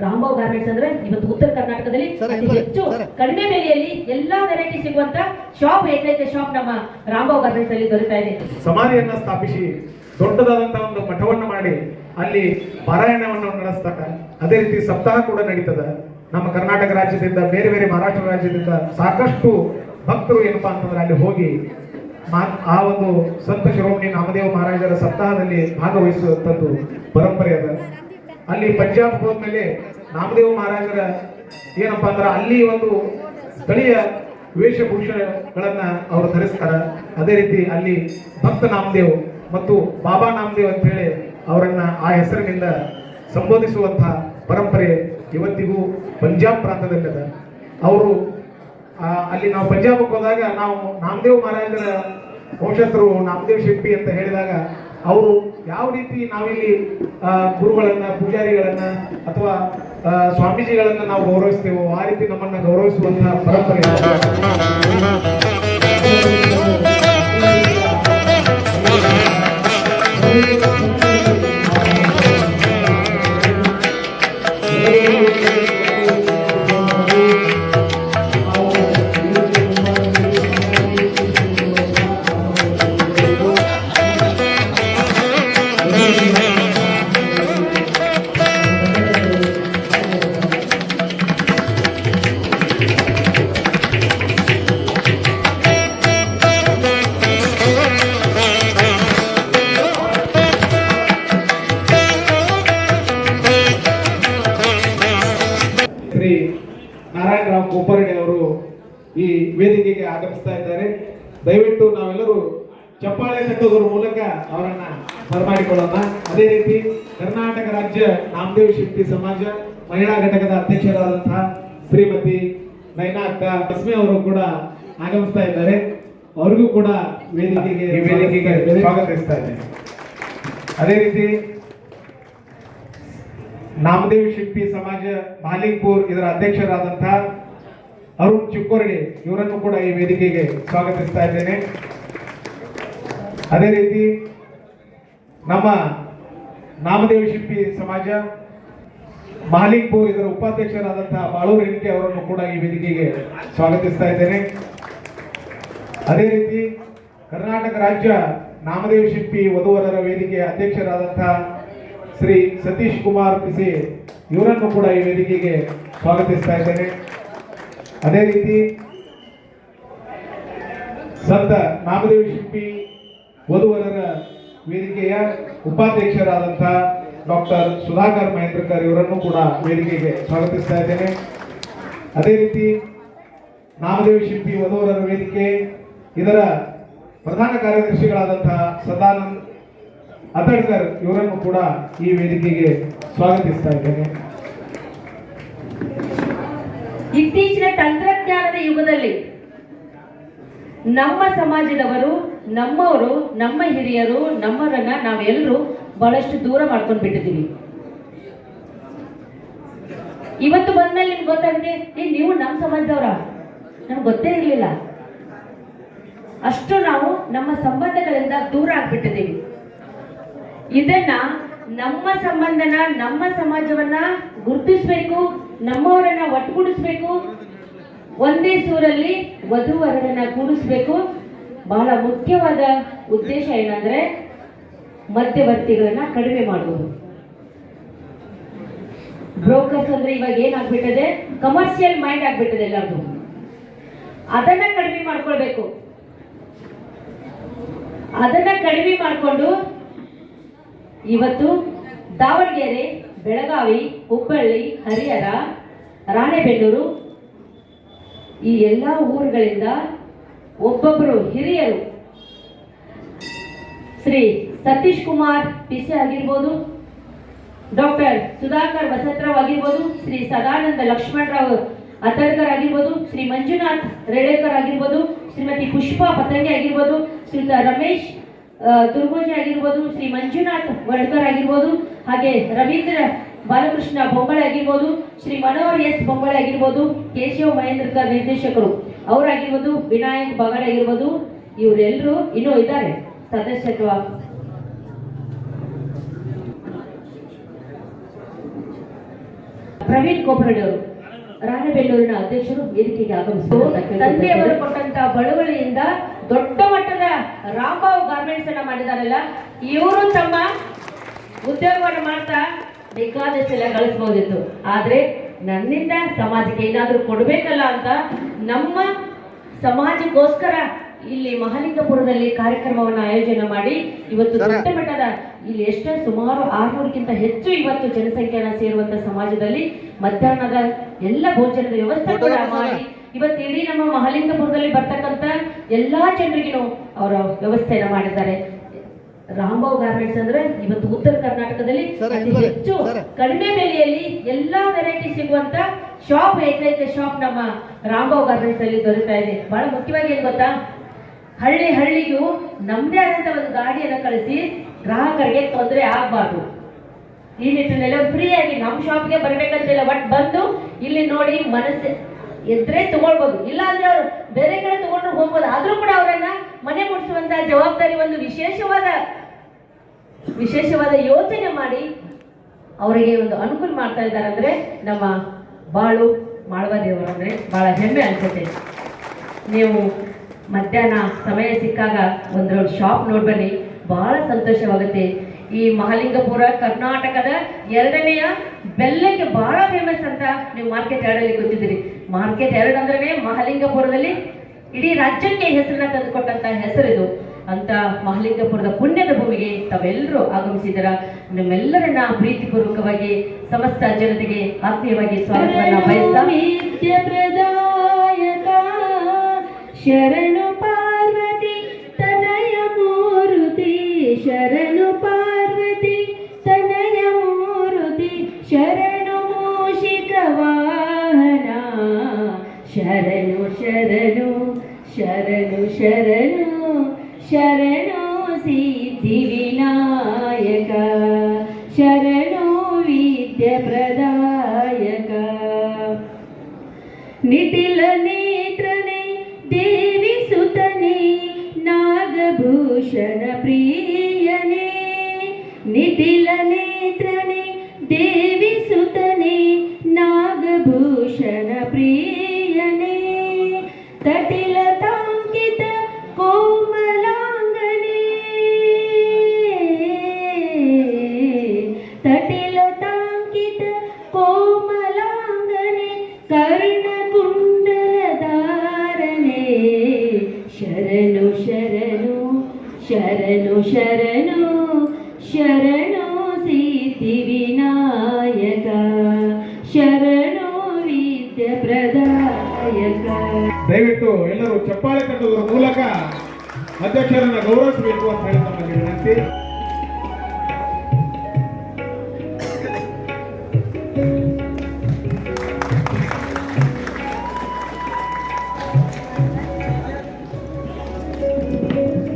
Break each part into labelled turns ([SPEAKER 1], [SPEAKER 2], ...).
[SPEAKER 1] ರಾಮಬಾವ್ garments ಅಂದ್ರೆ ಇವತ್ತು ಉತ್ತರ ಕರ್ನಾಟಕದಲ್ಲಿ ಹೆಚ್ಚು. ಕಡಿಮೆ ಬೆಲೆಯಲ್ಲಿ ಎಲ್ಲಾ ವೆರೈಟಿ ಸಿಗುವಂತ ಶಾಪ್ ಏಕೈಕ ಶಾಪ್ ನಮ್ಮ ರಾಂಬೋ ಗಾರ್ಮೆಂಟ್ಸ್ ಅಲ್ಲಿ ದೊರೆತಾ ಇದೆ.
[SPEAKER 2] ಸಮಾಧಿಯನ್ನ ಸ್ಥಾಪಿಸಿ ದೊಡ್ಡದಾದಂತಹ ಒಂದು ಮಠವನ್ನು ಮಾಡಿ ಅಲ್ಲಿ ಪಾರಾಯಣವನ್ನು ನಡೆಸ್ತಾಕ. ಅದೇ ರೀತಿ ಸಪ್ತಾಹ ಕೂಡ ನಡೀತದ. ನಮ್ಮ ಕರ್ನಾಟಕ ರಾಜ್ಯದಿಂದ ಬೇರೆ ಬೇರೆ ಮಹಾರಾಷ್ಟ್ರ ರಾಜ್ಯದಿಂದ ಸಾಕಷ್ಟು ಭಕ್ತರು ಏನಪ್ಪಾ ಅಂತಂದ್ರೆ ಅಲ್ಲಿ ಹೋಗಿ ಮಾ- ಆ ಒಂದು ಸಂತ ಶಿರೋಮಣಿ ನಾಮದೇವ ಮಹಾರಾಜರ ಸಪ್ತಾಹದಲ್ಲಿ ಭಾಗವಹಿಸುವಂಥದ್ದು ಪರಂಪರೆ ಅದ. ಅಲ್ಲಿ ಪಂಜಾಬ್ ಹೋದ್ಮೇಲೆ ನಾಮದೇವ ಮಹಾರಾಜರ ಏನಪ್ಪಾ ಅಂದ್ರೆ ಅಲ್ಲಿ ಒಂದು ಸ್ಥಳೀಯ ವೇಷಭೂಷಗಳನ್ನ ಅವರು ಧರಿಸ್ತಾರ. ಅದೇ ರೀತಿ ಅಲ್ಲಿ ಭಕ್ತ ನಾಮದೇವ್ ಮತ್ತು ಬಾಬಾ ನಾಮದೇವ್ ಅಂತ ಹೇಳಿ ಅವರನ್ನ ಆ ಹೆಸರಿನಿಂದ ಸಂಬೋಧಿಸುವಂತಹ ಪರಂಪರೆ ಇವತ್ತಿಗೂ ಪಂಜಾಬ್ ಪ್ರಾಂತದಲ್ಲಿದೆ ಅವರು ಅಲ್ಲಿ ನಾವು ಪಂಜಾಬಕ್ಕೆ ಹೋದಾಗ ನಾವು ನಾಮದೇವ್ ಮಹಾರಾಜರ ವಂಶಸ್ಥರು ನಾಮದೇವ್ ಶಿಲ್ಪಿ ಅಂತ ಹೇಳಿದಾಗ ಅವರು ಯಾವ ರೀತಿ ನಾವಿಲ್ಲಿ ಗುರುಗಳನ್ನ, ಪೂಜಾರಿಗಳನ್ನ ಅಥವಾ ಸ್ವಾಮೀಜಿಗಳನ್ನ ನಾವು ಗೌರವಿಸ್ತೇವೋ, ಆ ರೀತಿ ನಮ್ಮನ್ನ ಗೌರವಿಸುವಂತಹ ಪರಂಪರೆ ದಯವಿಟ್ಟು ನಾವೆಲ್ಲರೂ ಚಪ್ಪಾಳೆ ತಟ್ಟೋದ್ರ ಮೂಲಕ ಅವರನ್ನ ಬರಮಾಡಿಕೊಳ್ಳೋಣ. ಅದೇ ರೀತಿ ಕರ್ನಾಟಕ ರಾಜ್ಯ ನಾಮದೇವ್ ಶಕ್ತಿ ಸಮಾಜ ಮಹಿಳಾ ಘಟಕದ ಅಧ್ಯಕ್ಷರಾದಂತಹ ಶ್ರೀಮತಿ ನೈನಾ ಅಕ್ಕ ಲಕ್ಷ್ಮಿ ಅವರು ಕೂಡ ಆಗಮಿಸ್ತಾ ಇದ್ದಾರೆ. ಅವ್ರಿಗೂ ಕೂಡ ವೇದಿಕೆಗೆ ವೇದಿಕೆಗೆ ಸ್ವಾಗತಿಸ್ತಾ ಇದ್ದೇನೆ. ಅದೇ ರೀತಿ ನಾಮದೇವ್ ಶಿಲ್ಪಿ ಸಮಾಜ ಮಾಲಿಕ್ಪುರ್ ಇದರ ಅಧ್ಯಕ್ಷರಾದಂತಹ ಅರುಣ್ ಚಿಕ್ಕೋರಡಿ ಇವರನ್ನು ಕೂಡ ಈ ವೇದಿಕೆಗೆ ಸ್ವಾಗತಿಸ್ತಾ ಇದ್ದೇನೆ. ಅದೇ ರೀತಿ ನಮ್ಮ ನಾಮದೇವ ಶಿಲ್ಪಿ ಸಮಾಜ ಮಾಲಿಕ್ಪುರ್ ಇದರ ಉಪಾಧ್ಯಕ್ಷರಾದಂತಹ ಬಾಳೂರು ಹೆಣಿಕೆ ಅವರನ್ನು ಕೂಡ ಈ ವೇದಿಕೆಗೆ ಸ್ವಾಗತಿಸ್ತಾ ಇದ್ದೇನೆ. ಅದೇ ರೀತಿ ಕರ್ನಾಟಕ ರಾಜ್ಯ ನಾಮದೇವ ಶಿಲ್ಪಿ ವಧುವರರ ವೇದಿಕೆಯ ಅಧ್ಯಕ್ಷರಾದಂತಹ ಶ್ರೀ ಸತೀಶ್ ಕುಮಾರ್ ಪಿಸಿ ಇವರನ್ನು ಕೂಡ ಈ ವೇದಿಕೆಗೆ ಸ್ವಾಗತಿಸ್ತಾ ಇದ್ದೇನೆ. ಅದೇ ರೀತಿ ಸಂತ ನಾಮದೇವ ಶಿಲ್ಪಿ ವಧುವರರ ವೇದಿಕೆಯ ಉಪಾಧ್ಯಕ್ಷರಾದಂಥ ಡಾಕ್ಟರ್ ಸುಧಾಕರ್ ಮಹೇಂದ್ರಕರ್ ಇವರನ್ನು ಕೂಡ ವೇದಿಕೆಗೆ ಸ್ವಾಗತಿಸ್ತಾ ಇದ್ದೇನೆ. ಅದೇ ರೀತಿ ನಾಮದೇವ ಶಿಲ್ಪಿ ವಧುವರರ ವೇದಿಕೆ, ಇದರ ಪ್ರಧಾನ ಕಾರ್ಯದರ್ಶಿಗಳಾದಂತಹ ಸದಾನಂದ್ ಅತಡ್ಕರ್ ಇವರನ್ನು ಕೂಡ ಈ ವೇದಿಕೆಗೆ ಸ್ವಾಗತಿಸ್ತಾ ಇದ್ದೇನೆ.
[SPEAKER 1] ಇತ್ತೀಚಿನ ತಂತ್ರಜ್ಞಾನದ ಯುಗದಲ್ಲಿ ನಮ್ಮ ಸಮಾಜದವರು, ನಮ್ಮವರು, ನಮ್ಮ ಹಿರಿಯರು ನಮ್ಮರನ್ನ ನಾವೆಲ್ಲರೂ ಬಹಳಷ್ಟು ದೂರ ಮಾಡ್ಕೊಂಡು ಬಿಟ್ಟಿದ್ದೀವಿ. ಇವತ್ತು ಬಂದ್ಮೇಲೆ ನಿಮ್ಗೆ ಗೊತ್ತಾಗಿದೆ ಏ, ನೀವು ನಮ್ಮ ಸಮಾಜದವರ? ನಮ್ಗೆ ಗೊತ್ತೇ ಇರಲಿಲ್ಲ. ಅಷ್ಟು ನಾವು ನಮ್ಮ ಸಂಬಂಧಗಳಿಂದ ದೂರ ಆಗ್ಬಿಟ್ಟಿದ್ದೀವಿ. ಇದನ್ನ ನಮ್ಮ ಸಂಬಂಧನ, ನಮ್ಮ ಸಮಾಜವನ್ನ ಗುರುತಿಸ್ಬೇಕು ನಮ್ಮವರನ್ನ ಒಟ್ಟುಗೂಡಿಸ್ಬೇಕು ಒಂದೇ ಸೂರಲ್ಲಿ ವಧುವರನ್ನ ಕೂಡಿಸ್ಬೇಕು. ಬಹಳ ಮುಖ್ಯವಾದ ಉದ್ದೇಶ ಏನಂದ್ರೆ ಮಧ್ಯವರ್ತಿಗಳನ್ನ ಕಡಿಮೆ ಮಾಡುವುದು ಬ್ರೋಕರ್ಸ್ ಅಂದ್ರೆ ಇವಾಗ ಏನಾಗ್ಬಿಟ್ಟಿದೆ? ಕಮರ್ಷಿಯಲ್ ಮೈಂಡ್ ಆಗ್ಬಿಟ್ಟಿದೆ ಎಲ್ಲರಿಗೂ. ಅದನ್ನ ಕಡಿಮೆ ಮಾಡ್ಕೊಳ್ಬೇಕು. ಅದನ್ನ ಕಡಿಮೆ ಮಾಡಿಕೊಂಡು ಇವತ್ತು ದಾವಣಗೆರೆ ಬೆಳಗಾವಿ, ಹುಬ್ಬಳ್ಳಿ, ಹರಿಹರ, ರಾಣೆಬೆನ್ನೂರು ಈ ಎಲ್ಲ ಊರುಗಳಿಂದ ಒಬ್ಬೊಬ್ಬರು ಹಿರಿಯರು ಶ್ರೀ ಸತೀಶ್ ಕುಮಾರ್ ಪಿಸೆ ಆಗಿರ್ಬೋದು, ಡಾಕ್ಟರ್ ಸುಧಾಕರ್ ಬಸತ್ರಾವ್ ಆಗಿರ್ಬೋದು, ಶ್ರೀ ಸದಾನಂದ ಲಕ್ಷ್ಮಣರಾವ್ ಅತರ್ಕರ್ ಆಗಿರ್ಬೋದು, ಶ್ರೀ ಮಂಜುನಾಥ್ ರೇಳೇಕರ್ ಆಗಿರ್ಬೋದು, ಶ್ರೀಮತಿ ಪುಷ್ಪಾ ಪತಂಗಿ ಆಗಿರ್ಬೋದು ಶ್ರೀ ರಮೇಶ್ ದುರ್ಗೋಜಿ ಆಗಿರ್ಬೋದು, ಶ್ರೀ ಮಂಜುನಾಥ್ ವಡ್ಕರ್ ಆಗಿರ್ಬೋದು ಹಾಗೆ ರವೀಂದ್ರ ಬಾಲಕೃಷ್ಣ ಬೊಂಬಳೆ ಆಗಿರ್ಬೋದು, ಶ್ರೀ ಮನೋಹರ್ ಎಸ್ ಬೊಂಬಳೆ ಆಗಿರ್ಬೋದು, ಕೇಶವ್ ಮಹೇಂದ್ರಕರ್ ನಿರ್ದೇಶಕರು. ಅವರಾಗಿರ್ಬೋದು ವಿನಾಯಕ್ ಬಗಡೆ ಆಗಿರ್ಬೋದು ಇವರೆಲ್ಲರೂ ಇನ್ನೂ ಇದ್ದಾರೆ. ಸದಸ್ಯತ್ವ. ಪ್ರವೀಣ್ ಕೋಪರಡಿಯವರು ರಾಣಬೆಲ್ಲೂರಿನ ಅಧ್ಯಕ್ಷರು ವೇದಿಕೆಗೆ ಆಗಮಿಸಿದ್ದಾರೆ ತಂದೆಯವರು ಕೊಟ್ಟಂತ ಬಳುವಳಿಯಿಂದ ದೊಡ್ಡ ಮಟ್ಟದ ರಾಂಬಾವ್ ಗಾರ್ಮೆಂಟ್ಸ್ ಅನ್ನ ಮಾಡಿದಾರಲ್ಲ, ಇವರು ತಮ್ಮ ಉದ್ಯೋಗವನ್ನು ಮಾಡ್ತಾ ಬೇಕಾದಷ್ಟೆಲ್ಲ ಕಳಿಸ್ಬೋದಿತ್ತು. ಆದ್ರೆ ನನ್ನಿಂದ ಸಮಾಜಕ್ಕೆ ಏನಾದ್ರೂ ಕೊಡ್ಬೇಕಲ್ಲ ಅಂತ ನಮ್ಮ ಸಮಾಜಕ್ಕೋಸ್ಕರ ಇಲ್ಲಿ ಮಹಾಲಿಂಗಪುರದಲ್ಲಿ ಕಾರ್ಯಕ್ರಮವನ್ನು ಆಯೋಜನೆ ಮಾಡಿ ಇವತ್ತು ದೊಡ್ಡ ಮಟ್ಟದ ಇಲ್ಲಿ ಎಷ್ಟೋ ಸುಮಾರು ಆರ್ನೂರಕ್ಕಿಂತ ಹೆಚ್ಚು ಇವತ್ತು ಜನಸಂಖ್ಯೆನ ಸೇರುವಂತ ಸಮಾಜದಲ್ಲಿ ಮಧ್ಯಾಹ್ನದ ಎಲ್ಲ ಭೋಜನದ ವ್ಯವಸ್ಥೆ ಕೂಡ ಮಾಡಿ ಇವತ್ತು ಇಡೀ ನಮ್ಮ ಮಹಾಲಿಂಗಪುರದಲ್ಲಿ ಬರ್ತಕ್ಕಂಥ ಎಲ್ಲಾ ಜನರಿಗೂ ಅವರ ವ್ಯವಸ್ಥೆಯನ್ನು ಮಾಡಿದ್ದಾರೆ. ರಾಮಬಾವ್ ಗಾರ್ಮೆಂಟ್ಸ್ ಅಂದ್ರೆ ಇವತ್ತು ಉತ್ತರ ಕರ್ನಾಟಕದಲ್ಲಿ ಹೆಚ್ಚು ಕಡಿಮೆ ಬೆಲೆಯಲ್ಲಿ ಎಲ್ಲಾ ವೆರೈಟಿ ಸಿಗುವಂತ ಶಾಪ್ ಏಕೈಕ ಶಾಪ್ ನಮ್ಮ ರಾಂಬಾವ್ ಗಾರ್ಮೆಂಟ್ಸ್ ಅಲ್ಲಿ ದೊರೀತಾ ಇದೆ. ಬಹಳ ಮುಖ್ಯವಾಗಿ ಏನ್ ಗೊತ್ತಾ? ಹಳ್ಳಿ ಹಳ್ಳಿಗೂ ನಮ್ದೇ ಆದಂತ ಒಂದು ಗಾಡಿಯನ್ನು ಕಳಿಸಿ ಗ್ರಾಹಕರಿಗೆ ತೊಂದರೆ ಆಗ್ಬಾರ್ದು. ಈ ನಿಟ್ಟಿನಲ್ಲಿ ಆಗಿ ನಮ್ಮ ಶಾಪ್ಗೆ ಬರ್ಬೇಕಂತಿಲ್ಲ ಬಟ್ ಬಂದು ಇಲ್ಲಿ ನೋಡಿ ಮನಸ್ಸು ಎದ್ರೆ ತಗೊಳ್ಬೋದು. ಇಲ್ಲ ಅಂದ್ರೆ ಅವ್ರು ಬೇರೆ ಕಡೆ ತಗೊಂಡ್ರು ಹೋಗ್ಬೋದು. ಆದ್ರೂ ಕೂಡ ಅವರನ್ನ ಮನೆ ಮುಟ್ಟಿಸುವಂತ ಜವಾಬ್ದಾರಿ ಒಂದು ವಿಶೇಷವಾದ ವಿಶೇಷವಾದ ಯೋಚನೆ ಮಾಡಿ ಅವರಿಗೆ ಒಂದು ಅನುಕೂಲ ಮಾಡ್ತಾ ಇದ್ದಾರೆ ಅಂದ್ರೆ ನಮ್ಮ ಬಾಳು ಮಾಳವ ದೇವರು ಅಂದ್ರೆ ಬಹಳ ಹೆಮ್ಮೆ ಅನ್ಸುತ್ತೆ. ನೀವು ಮಧ್ಯಾಹ್ನ ಸಮಯ ಸಿಕ್ಕಾಗ ಒಂದು ಶಾಪ್ ನೋಡ್ಬನ್ನಿ, ಬಹಳ ಸಂತೋಷವಾಗುತ್ತೆ. ಈ ಮಹಾಲಿಂಗಪುರ ಕರ್ನಾಟಕದ ಎರಡನೆಯ ಬೆಲ್ಲಕ್ಕೆ ಬಹಳ ಫೇಮಸ್ ಅಂತ ನೀವು ಮಾರ್ಕೆಟ್ ಎರಡಲ್ಲಿ ಗೊತ್ತಿದ್ದೀರಿ. ಮಾರ್ಕೆಟ್ ಎರಡು ಅಂದ್ರೆ ಮಹಾಲಿಂಗಪುರದಲ್ಲಿ ಇಡೀ ರಾಜ್ಯಕ್ಕೆ ಹೆಸರನ್ನ ತಂದುಕೊಟ್ಟಂತ ಹೆಸರಿದು ಅಂತ ಮಹಾಲಿಂಗಪುರದ ಪುಣ್ಯದ ಭೂಮಿಗೆ ತಾವೆಲ್ಲರೂ ಆಗಮಿಸಿದರ. ನಿಮ್ಮೆಲ್ಲರನ್ನ ಪ್ರೀತಿಪೂರ್ವಕವಾಗಿ ಸಮಸ್ತ ಜನತೆಗೆ ಆತ್ಮೀಯವಾಗಿ ಸ್ವಾಗತವನ್ನ ಬಯಸ್ತಾ. ಶರಣು ಪಾರ್ವತಿ ತನಯ ಮೂರುತಿ. ಶರಣು ಪಾರ್ವತಿ ತನಯ ಮೂರುತಿ. ಶರಣು ಮೂಷಿಕ ವಾಹನ. ಶರಣು ಶರಣು శరణు శరణు శరణు సిద్ధి వినాయక. శరణు విద్య ప్రదాయక. నిటిల నేత్రనే
[SPEAKER 2] దేవి సుతని నాగభూషణ ప్రియనే. నిటిల నేత్రని దేవి సుతని నాగభూషణ ప్రియనే. తటిల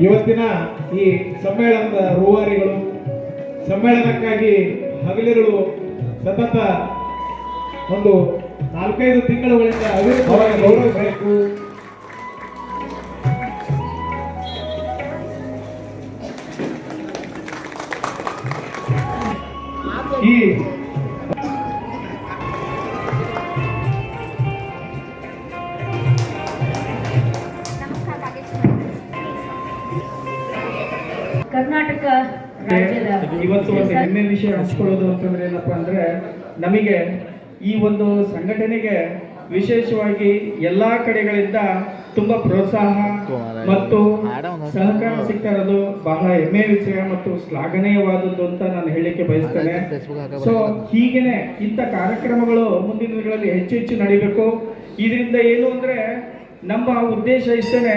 [SPEAKER 2] ಇವತ್ತಿನ ಈ ಸಮ್ಮೇಳನದ ರೂವಾರಿಗಳು ಸಮ್ಮೇಳನಕ್ಕಾಗಿ ಹಗಲಿರುಳು ಸತತ ಒಂದು ನಾಲ್ಕೈದು ತಿಂಗಳುಗಳಿಂದ ಅವಿರತವಾಗಿ
[SPEAKER 3] ಇವತ್ತು ಒಂದು ಹೆಮ್ಮೆ ವಿಷಯ ಹಂಚ್ಕೊಳ್ಳೋದು ಅಂತಂದ್ರೆ ಏನಪ್ಪಾ ಅಂದ್ರೆ ನಮಗೆ ಈ ಒಂದು ಸಂಘಟನೆಗೆ ವಿಶೇಷವಾಗಿ ಎಲ್ಲಾ ಕಡೆಗಳಿಂದ ತುಂಬಾ ಪ್ರೋತ್ಸಾಹ ಮತ್ತು ಸಹಕಾರ ಸಿಗ್ತಾ ಇರೋದು ಬಹಳ ಹೆಮ್ಮೆ ವಿಷಯ ಮತ್ತು ಶ್ಲಾಘನೀಯವಾದದ್ದು ಅಂತ ನಾನು ಹೇಳಲಿಕ್ಕೆ ಬಯಸ್ತೇನೆ. ಸೊ ಹೀಗೇನೆ ಇಂಥ ಕಾರ್ಯಕ್ರಮಗಳು ಮುಂದಿನ ದಿನಗಳಲ್ಲಿ ಹೆಚ್ಚು ಹೆಚ್ಚು ನಡಿಬೇಕು. ಇದರಿಂದ ಏನು ಅಂದ್ರೆ ನಮ್ಮ ಉದ್ದೇಶ ಇಷ್ಟೇನೆ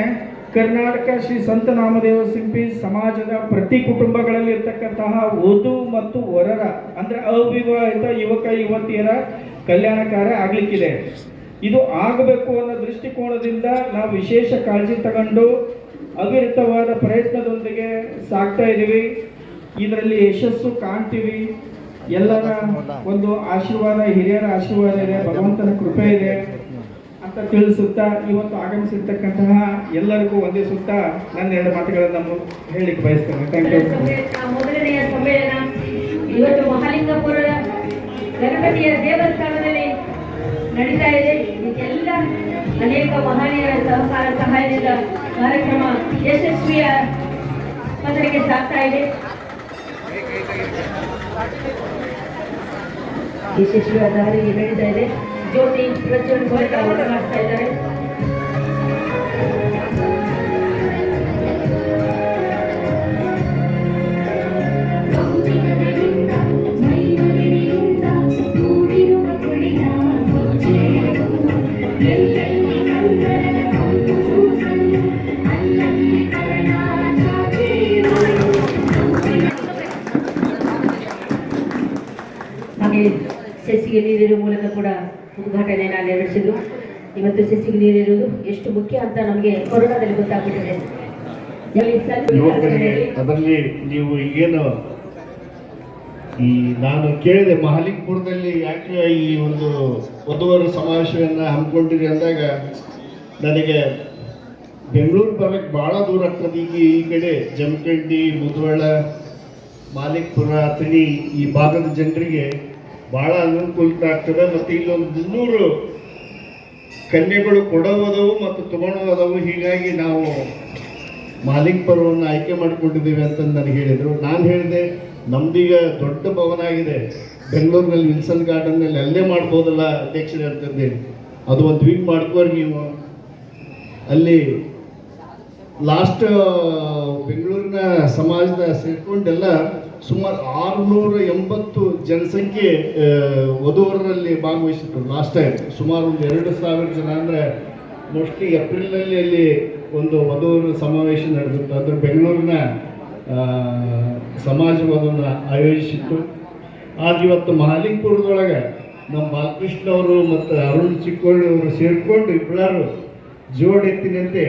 [SPEAKER 3] ಕರ್ನಾಟಕ ಶ್ರೀ ಸಂತ ನಾಮದೇವ ಸಿಂಪಿ ಸಮಾಜದ ಪ್ರತಿ ಕುಟುಂಬಗಳಲ್ಲಿ ಇರ್ತಕ್ಕಂತಹ ಓದು ಮತ್ತು ವರರ, ಅಂದ್ರೆ ಅವಿವಾಹಿತ ಯುವಕ, ಯುವತಿಯರ ಕಲ್ಯಾಣ ಕಾರ್ಯ ಆಗ್ಲಿಕ್ಕಿದೆ. ಇದು ಆಗಬೇಕು ಅನ್ನೋ ದೃಷ್ಟಿಕೋನದಿಂದ ನಾವು ವಿಶೇಷ ಕಾಳಜಿ ತಗೊಂಡು ಅವಿರತವಾದ ಪ್ರಯತ್ನದೊಂದಿಗೆ ಸಾಕ್ತಾ ಇದ್ದೀವಿ ಇದರಲ್ಲಿ ಯಶಸ್ಸು ಕಾಣ್ತೀವಿ. ಎಲ್ಲರ ಒಂದು ಆಶೀರ್ವಾದ, ಹಿರಿಯರ ಆಶೀರ್ವಾದ ಇದೆ, ಭಗವಂತನ ಕೃಪೆ ಇದೆ. ಅಂತ ತಿಳಿಸುತ್ತಾ ಇವತ್ತು ಆಗಮಿಸಿರ್ತಕ್ಕಂತಹ ಎಲ್ಲರಿಗೂ ವಂದಿಸುತ್ತಾ ನನ್ನ ಎರಡು ಮಾತುಗಳನ್ನು ಹೇಳಲಿಕ್ಕೆ ಬಯಸ್ತೇನೆ. ಥ್ಯಾಂಕ್ ಯು
[SPEAKER 1] ಮೊದಲನೆಯ ಸಮ್ಮೇಳನ ಇವತ್ತು ಮಹಾಲಿಂಗಪುರ ಗಣಪತಿಯ ದೇವಸ್ಥಾನದಲ್ಲಿ ನಡೀತಾ ಇದೆ. ಇದಕ್ಕೆಲ್ಲ ಅನೇಕ ಮಹನೀಯರ ಸಹಕಾರ, ಸಹಾಯದಿಂದ ಕಾರ್ಯಕ್ರಮ ಯಶಸ್ವಿಯ ಪದರಿಗೆ ಸಾಗ್ತಾ ಇದೆ. ಯಶಸ್ವಿಯ ದಾರಿಗೆ ನಡೀತಾ ಇದೆ. ಜ್ಯೋತಿ ಪ್ರಜ್ವಲ್ ಅವರು ಮಾಡ್ತಾ ಇದ್ದಾರೆ. ಸಸಿಗೆ ನೀರಿನ ಮೂಲಕ ಕೂಡ ಉದ್ಘಾಟನೆಯನ್ನು ನೆರವೇರಿಸಿದ್ರು. ಇವತ್ತು ಸಸಿಗೆ ನೀರಿರುವುದು ಎಷ್ಟು ಮುಖ್ಯ ಅಂತ ನಮಗೆ ಕೊರೋನಾದಲ್ಲಿ ಸ್ವಲ್ಪ
[SPEAKER 4] ಅದರಲ್ಲಿ ನೀವು ಏನು ಈ ನಾನು ಕೇಳಿದೆ, ಮಹಲಿಕ್ಪುರದಲ್ಲಿ ಯಾಕೆ ಈ ಒಂದು ವಧುವರ ಸಮಾವೇಶವನ್ನು ಹಮ್ಮಿಕೊಂಡಿರಿ ಅಂದಾಗ ನನಗೆ ಬೆಂಗಳೂರು ಭಾಗಕ್ಕೆ ಭಾಳ ದೂರ ಆಗ್ತದೆ. ಈಗ ಈ ಕಡೆ ಜಮಖಂಡಿ, ಮುದ್ವಳ, ಮಾಲಿಕ್ಪುರ, ಅಥಣಿ ಈ ಭಾಗದ ಜನರಿಗೆ ಭಾಳ ಅನುಕೂಲತೆ ಆಗ್ತದೆ. ಮತ್ತು ಇಲ್ಲೊಂದು ನೂರು ಕನ್ಯೆಗಳು ಕೊಡೋದವು ಮತ್ತು ತಗೊಳ್ಳೋದವು ಹೀಗಾಗಿ ನಾವು ಮಾಲಿಕ್ ಪರ್ವವನ್ನು ಆಯ್ಕೆ ಮಾಡಿಕೊಂಡಿದ್ದೀವಿ ಅಂತ ನನಗೆ ಹೇಳಿದರು. ನಾನು ಹೇಳಿದೆ, ನಮ್ದೀಗ ದೊಡ್ಡ ಭವನ ಆಗಿದೆ. ಬೆಂಗಳೂರಿನಲ್ಲಿ ವಿಲ್ಸನ್ ಗಾರ್ಡನ್ನಲ್ಲಿ ಅಲ್ಲೇ ಮಾಡ್ಬೋದಲ್ಲ ಅಧ್ಯಕ್ಷರೇ ಅಂತಂದೆ ಅದು ಒಂದು ವೀಕ್ ಮಾಡ್ಕೋರಿ ನೀವು. ಅಲ್ಲಿ ಲಾಸ್ಟ್ ಬೆಂಗಳೂರಿನ ಸಮಾಜದ ಸೇರ್ಕೊಂಡೆಲ್ಲ ಸುಮಾರು ಆರುನೂರ ಎಂಬತ್ತು ಜನಸಂಖ್ಯೆ ವಧುವರರಲ್ಲಿ ಭಾಗವಹಿಸಿದ್ರು ಲಾಸ್ಟ್ ಟೈಮ್ ಸುಮಾರು ಒಂದು ಎರಡು ಸಾವಿರ ಜನ ಅಂದರೆ ಮೋಸ್ಟ್ಲಿ ಏಪ್ರಿಲ್ನಲ್ಲಿ ಅಲ್ಲಿ ಒಂದು ವಧುವರ ಸಮಾವೇಶ ನಡೆದಿತ್ತು. ಅದು ಬೆಂಗಳೂರಿನ ಆ, ಸಮಾಜವಾದವನ್ನು ಆಯೋಜಿಸಿತ್ತು. ಆಗ ಇವತ್ತು ಮಹಾಲಿಂಗಪುರದೊಳಗೆ ನಮ್ಮ ಬಾಲಕೃಷ್ಣ ಅವರು ಮತ್ತು ಅರುಣ್ ಚಿಕ್ಕೋಳ್ಳಿ ಅವರು ಸೇರಿಕೊಂಡು ಇಬ್ಬರು ಜೋಡೆತ್ತಿನಂತೆ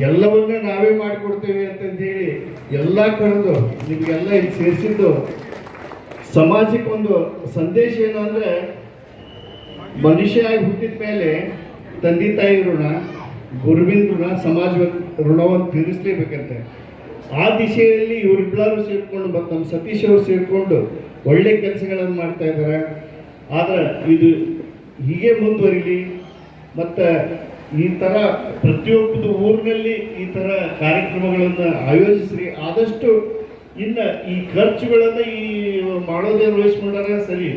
[SPEAKER 4] ಎಲ್ಲವನ್ನ ನಾವೇ ಮಾಡಿಕೊಡ್ತೇವೆ ಅಂತಂದೇಳಿ ಎಲ್ಲ ಕರೆದು ನಿಮಗೆಲ್ಲ ಇಲ್ಲಿ ಸೇರಿಸಿದ್ದು ಸಮಾಜಕ್ಕೆ ಒಂದು ಸಂದೇಶ ಏನು ಅಂದರೆ, ಮನುಷ್ಯ ಆಗಿ ಹುಟ್ಟಿದ ಮೇಲೆ ತಂದೆ ತಾಯಿ ಋಣ ಗುರುವಿನ ಋಣ ಸಮಾಜ ಋಣವನ್ನು ತೀರಿಸಲೇಬೇಕಂತೆ. ಆ ದಿಶೆಯಲ್ಲಿ ಇವರಿಬ್ಬರು ಸೇರಿಕೊಂಡು ಮತ್ತು ನಮ್ಮ ಸತೀಶ್ ಅವರು ಸೇರಿಕೊಂಡು ಒಳ್ಳೆ ಕೆಲಸಗಳನ್ನು ಮಾಡ್ತಾ ಇದ್ದಾರೆ ಆದರೆ ಇದು ಹೀಗೆ ಮುಂದುವರಿಲಿ, ಮತ್ತು ಈ ಥರ ಪ್ರತಿಯೊಬ್ಬದು ಊರಿನಲ್ಲಿ ಈ ಥರ ಕಾರ್ಯಕ್ರಮಗಳನ್ನು ಆಯೋಜಿಸ್ರಿ. ಆದಷ್ಟು ಇನ್ನು ಈ ಖರ್ಚುಗಳನ್ನು ಈ ಮಾಡೋದೇ ಮಾಡಾರ ಸರಿ.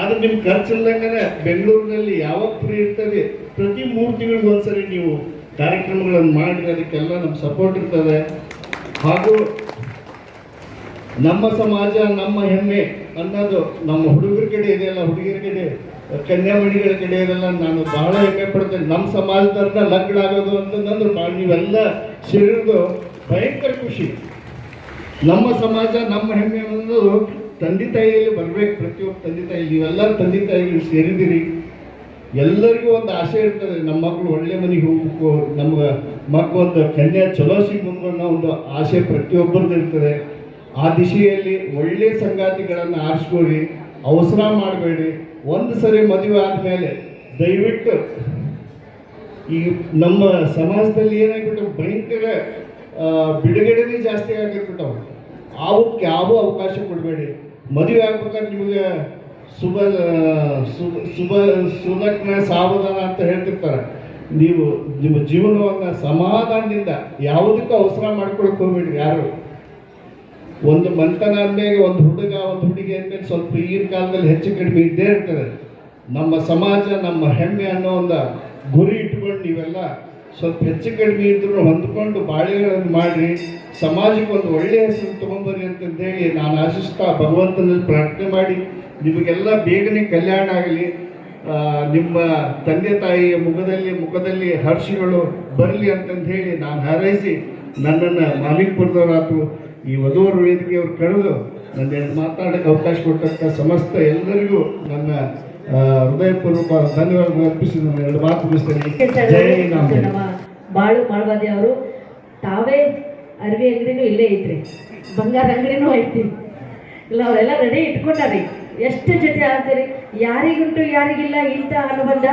[SPEAKER 4] ಆದ್ರೆ ನಿಮ್ಮ ಖರ್ಚಿಲ್ದಂಗೆ ಬೆಂಗಳೂರಿನಲ್ಲಿ ಯಾವಾಗ ಫ್ರೀ ಇರ್ತದೆ? ಪ್ರತಿ ಮೂರು ತಿಂಗಳಿಗೆ ಒಂದ್ಸರಿ ನೀವು ಕಾರ್ಯಕ್ರಮಗಳನ್ನು ಮಾಡಿ ಅದಕ್ಕೆಲ್ಲ ನಮ್ಮ ಸಪೋರ್ಟ್ ಇರ್ತದೆ. ಹಾಗೂ ನಮ್ಮ ಸಮಾಜ, ನಮ್ಮ ಹೆಮ್ಮೆ ಅನ್ನೋದು ನಮ್ಮ ಹುಡುಗರ ಕಡೆ ಇದೆಯಲ್ಲ ಹುಡುಗಿಯರ ಕಡೆ ಕನ್ಯಾಮಣಿಗಳ ಕಡೆ ಇದೆಲ್ಲ ನಾನು ಬಹಳ ಹೆಮ್ಮೆ ಪಡ್ತೇನೆ. ನಮ್ಮ ಸಮಾಜದವ್ರನ್ನ ಲಗ್ನ ಆಗೋದು ಅಂತಂದ್ರೆ ಭಾಳ ನೀವೆಲ್ಲ ಸೇರಿರೋದು ಭಯಂಕರ ಖುಷಿ. ನಮ್ಮ ಸಮಾಜ, ನಮ್ಮ ಹೆಮ್ಮೆ ಅನ್ನೋದು ತಂದೆ ತಾಯಿಯಲ್ಲಿ ಬರ್ಬೇಕು, ಪ್ರತಿಯೊಬ್ಬ ತಂದೆ ತಾಯಿ, ನೀವೆಲ್ಲ ತಂದೆ ತಾಯಿಗಳು ಸೇರಿದಿರಿ ಎಲ್ಲರಿಗೂ ಒಂದು ಆಸೆ ಇರ್ತದೆ, ನಮ್ಮ ಮಕ್ಕಳು ಒಳ್ಳೆ ಮನೆಗೆ ಹೋಗ್ಬೇಕು ನಮ್ಗೆ ಮಕ್ಕಳು ಒಂದು ಕನ್ಯಾ ಚಲೋ ಸಿಗ್ಬೇಕು ಅನ್ನೋ ಒಂದು ಆಸೆ ಪ್ರತಿಯೊಬ್ಬರದ್ದು ಇರ್ತದೆ ಆ ದಿಶೆಯಲ್ಲಿ ಒಳ್ಳೆ ಸಂಗಾತಿಗಳನ್ನು ಆರಿಸ್ಕೊಳ್ಳಿ ಅವಸರ ಮಾಡಬೇಡಿ. ಒಂದು ಸರಿ ಮದುವೆ ಆದಮೇಲೆ ದಯವಿಟ್ಟು ಈ ನಮ್ಮ ಸಮಾಜದಲ್ಲಿ ಏನಾಗ್ಬಿಟ್ಟು ಭಯಂಕರ ಬಿಡುಗಡೆನೇ ಜಾಸ್ತಿ ಆಗಿರ್ಬಿಟ್ಟವು. ಅವಕ್ಕೆ ಯಾವ ಅವಕಾಶ ಕೊಡಬೇಡಿ. ಮದುವೆ ಆಗ್ಬೇಕಾದ್ರೆ ನಿಮಗೆ ಶುಭ ಸುಭ ಸುಲಗ್ನ ಸಾವಧಾನ ಅಂತ ಹೇಳ್ತಿರ್ತಾರೆ. ನೀವು ನಿಮ್ಮ ಜೀವನವನ್ನು ಸಮಾಧಾನದಿಂದ ಯಾವುದಕ್ಕೂ ಅವಸರ ಮಾಡ್ಕೊಳಕ್ಕೆ ಹೋಗ್ಬೇಡಿ ಯಾರು. ಒಂದು ಮಂಥನ ಅಂದಮೇಲೆ ಒಂದು ಹುಡುಗ, ಒಂದು ಹುಡುಗಿ ಅಂದಮೇಲೆ ಸ್ವಲ್ಪ ಈಗಿನ ಕಾಲದಲ್ಲಿ ಹೆಚ್ಚು ಕಡಿಮೆ ಇದ್ದೇ ಇರ್ತದೆ. ನಮ್ಮ ಸಮಾಜ, ನಮ್ಮ ಹೆಮ್ಮೆ ಅನ್ನೋ ಒಂದು ಗುರಿ ಇಟ್ಕೊಂಡು ನೀವೆಲ್ಲ ಸ್ವಲ್ಪ ಹೆಚ್ಚು ಕಡಿಮೆ ಇದ್ರೂ ಹೊಂದ್ಕೊಂಡು ಬಾಳೆಗಳನ್ನು ಮಾಡಿರಿ. ಸಮಾಜಕ್ಕೆ ಒಂದು ಒಳ್ಳೆಯ ಹೆಸರು ತೊಗೊಂಬರ್ರಿ ಅಂತಂದೇಳಿ ನಾನು ಆಶಿಸ್ತಾ ಭಗವಂತನಲ್ಲಿ ಪ್ರಾರ್ಥನೆ ಮಾಡಿ. ನಿಮಗೆಲ್ಲ ಬೇಗನೆ ಕಲ್ಯಾಣ ಆಗಲಿ. ನಿಮ್ಮ ತಂದೆ ತಾಯಿಯ ಮುಖದಲ್ಲಿ ಮುಖದಲ್ಲಿ ಹರ್ಷಗಳು ಬರಲಿ ಅಂತಂದು ಹೇಳಿ ನಾನು ಹಾರೈಸಿ ನನ್ನನ್ನು ಮಾಲಿಕ್ಪುರದವರಾತು ಈ ವಧುವರ ವೇದಿಕೆಯವರು ಕಳೆದು ನನ್ನ ಮಾತಾಡೋಕ್ಕೆ ಅವಕಾಶ ಕೊಟ್ಟಂಥ ಸಮಸ್ತ ಎಲ್ಲರಿಗೂ ನನ್ನ ಹೃದಯಪೂರ್ವಕ ಧನ್ಯವಾದ ಅರ್ಪಿಸಿ ನಾನು ಎರಡು ಮಾತು ಮುಗಿಸ್ತೇನೆ.
[SPEAKER 1] ಬಾಳು ಮಾಡಬಾದಿ ಅವರು ತಾವೇ ಅರ್ವಿ ಅಂಗಡಿನೂ ಇಲ್ಲೇ ಐತ್ರಿ ಬಂಗಾರ ಅಂಗಡಿನೂ ಐತಿ ಇಲ್ಲ ಅವರೆಲ್ಲ ರೆಡಿ ಇಟ್ಕೊಂಡಾರಿ. ಎಷ್ಟು ಜೊತೆ ಆಗ್ತಾರೆ ಯಾರಿಗುಂಟು ಯಾರಿಗಿಲ್ಲ ಇಂಥ ಅನುಬಂಧ?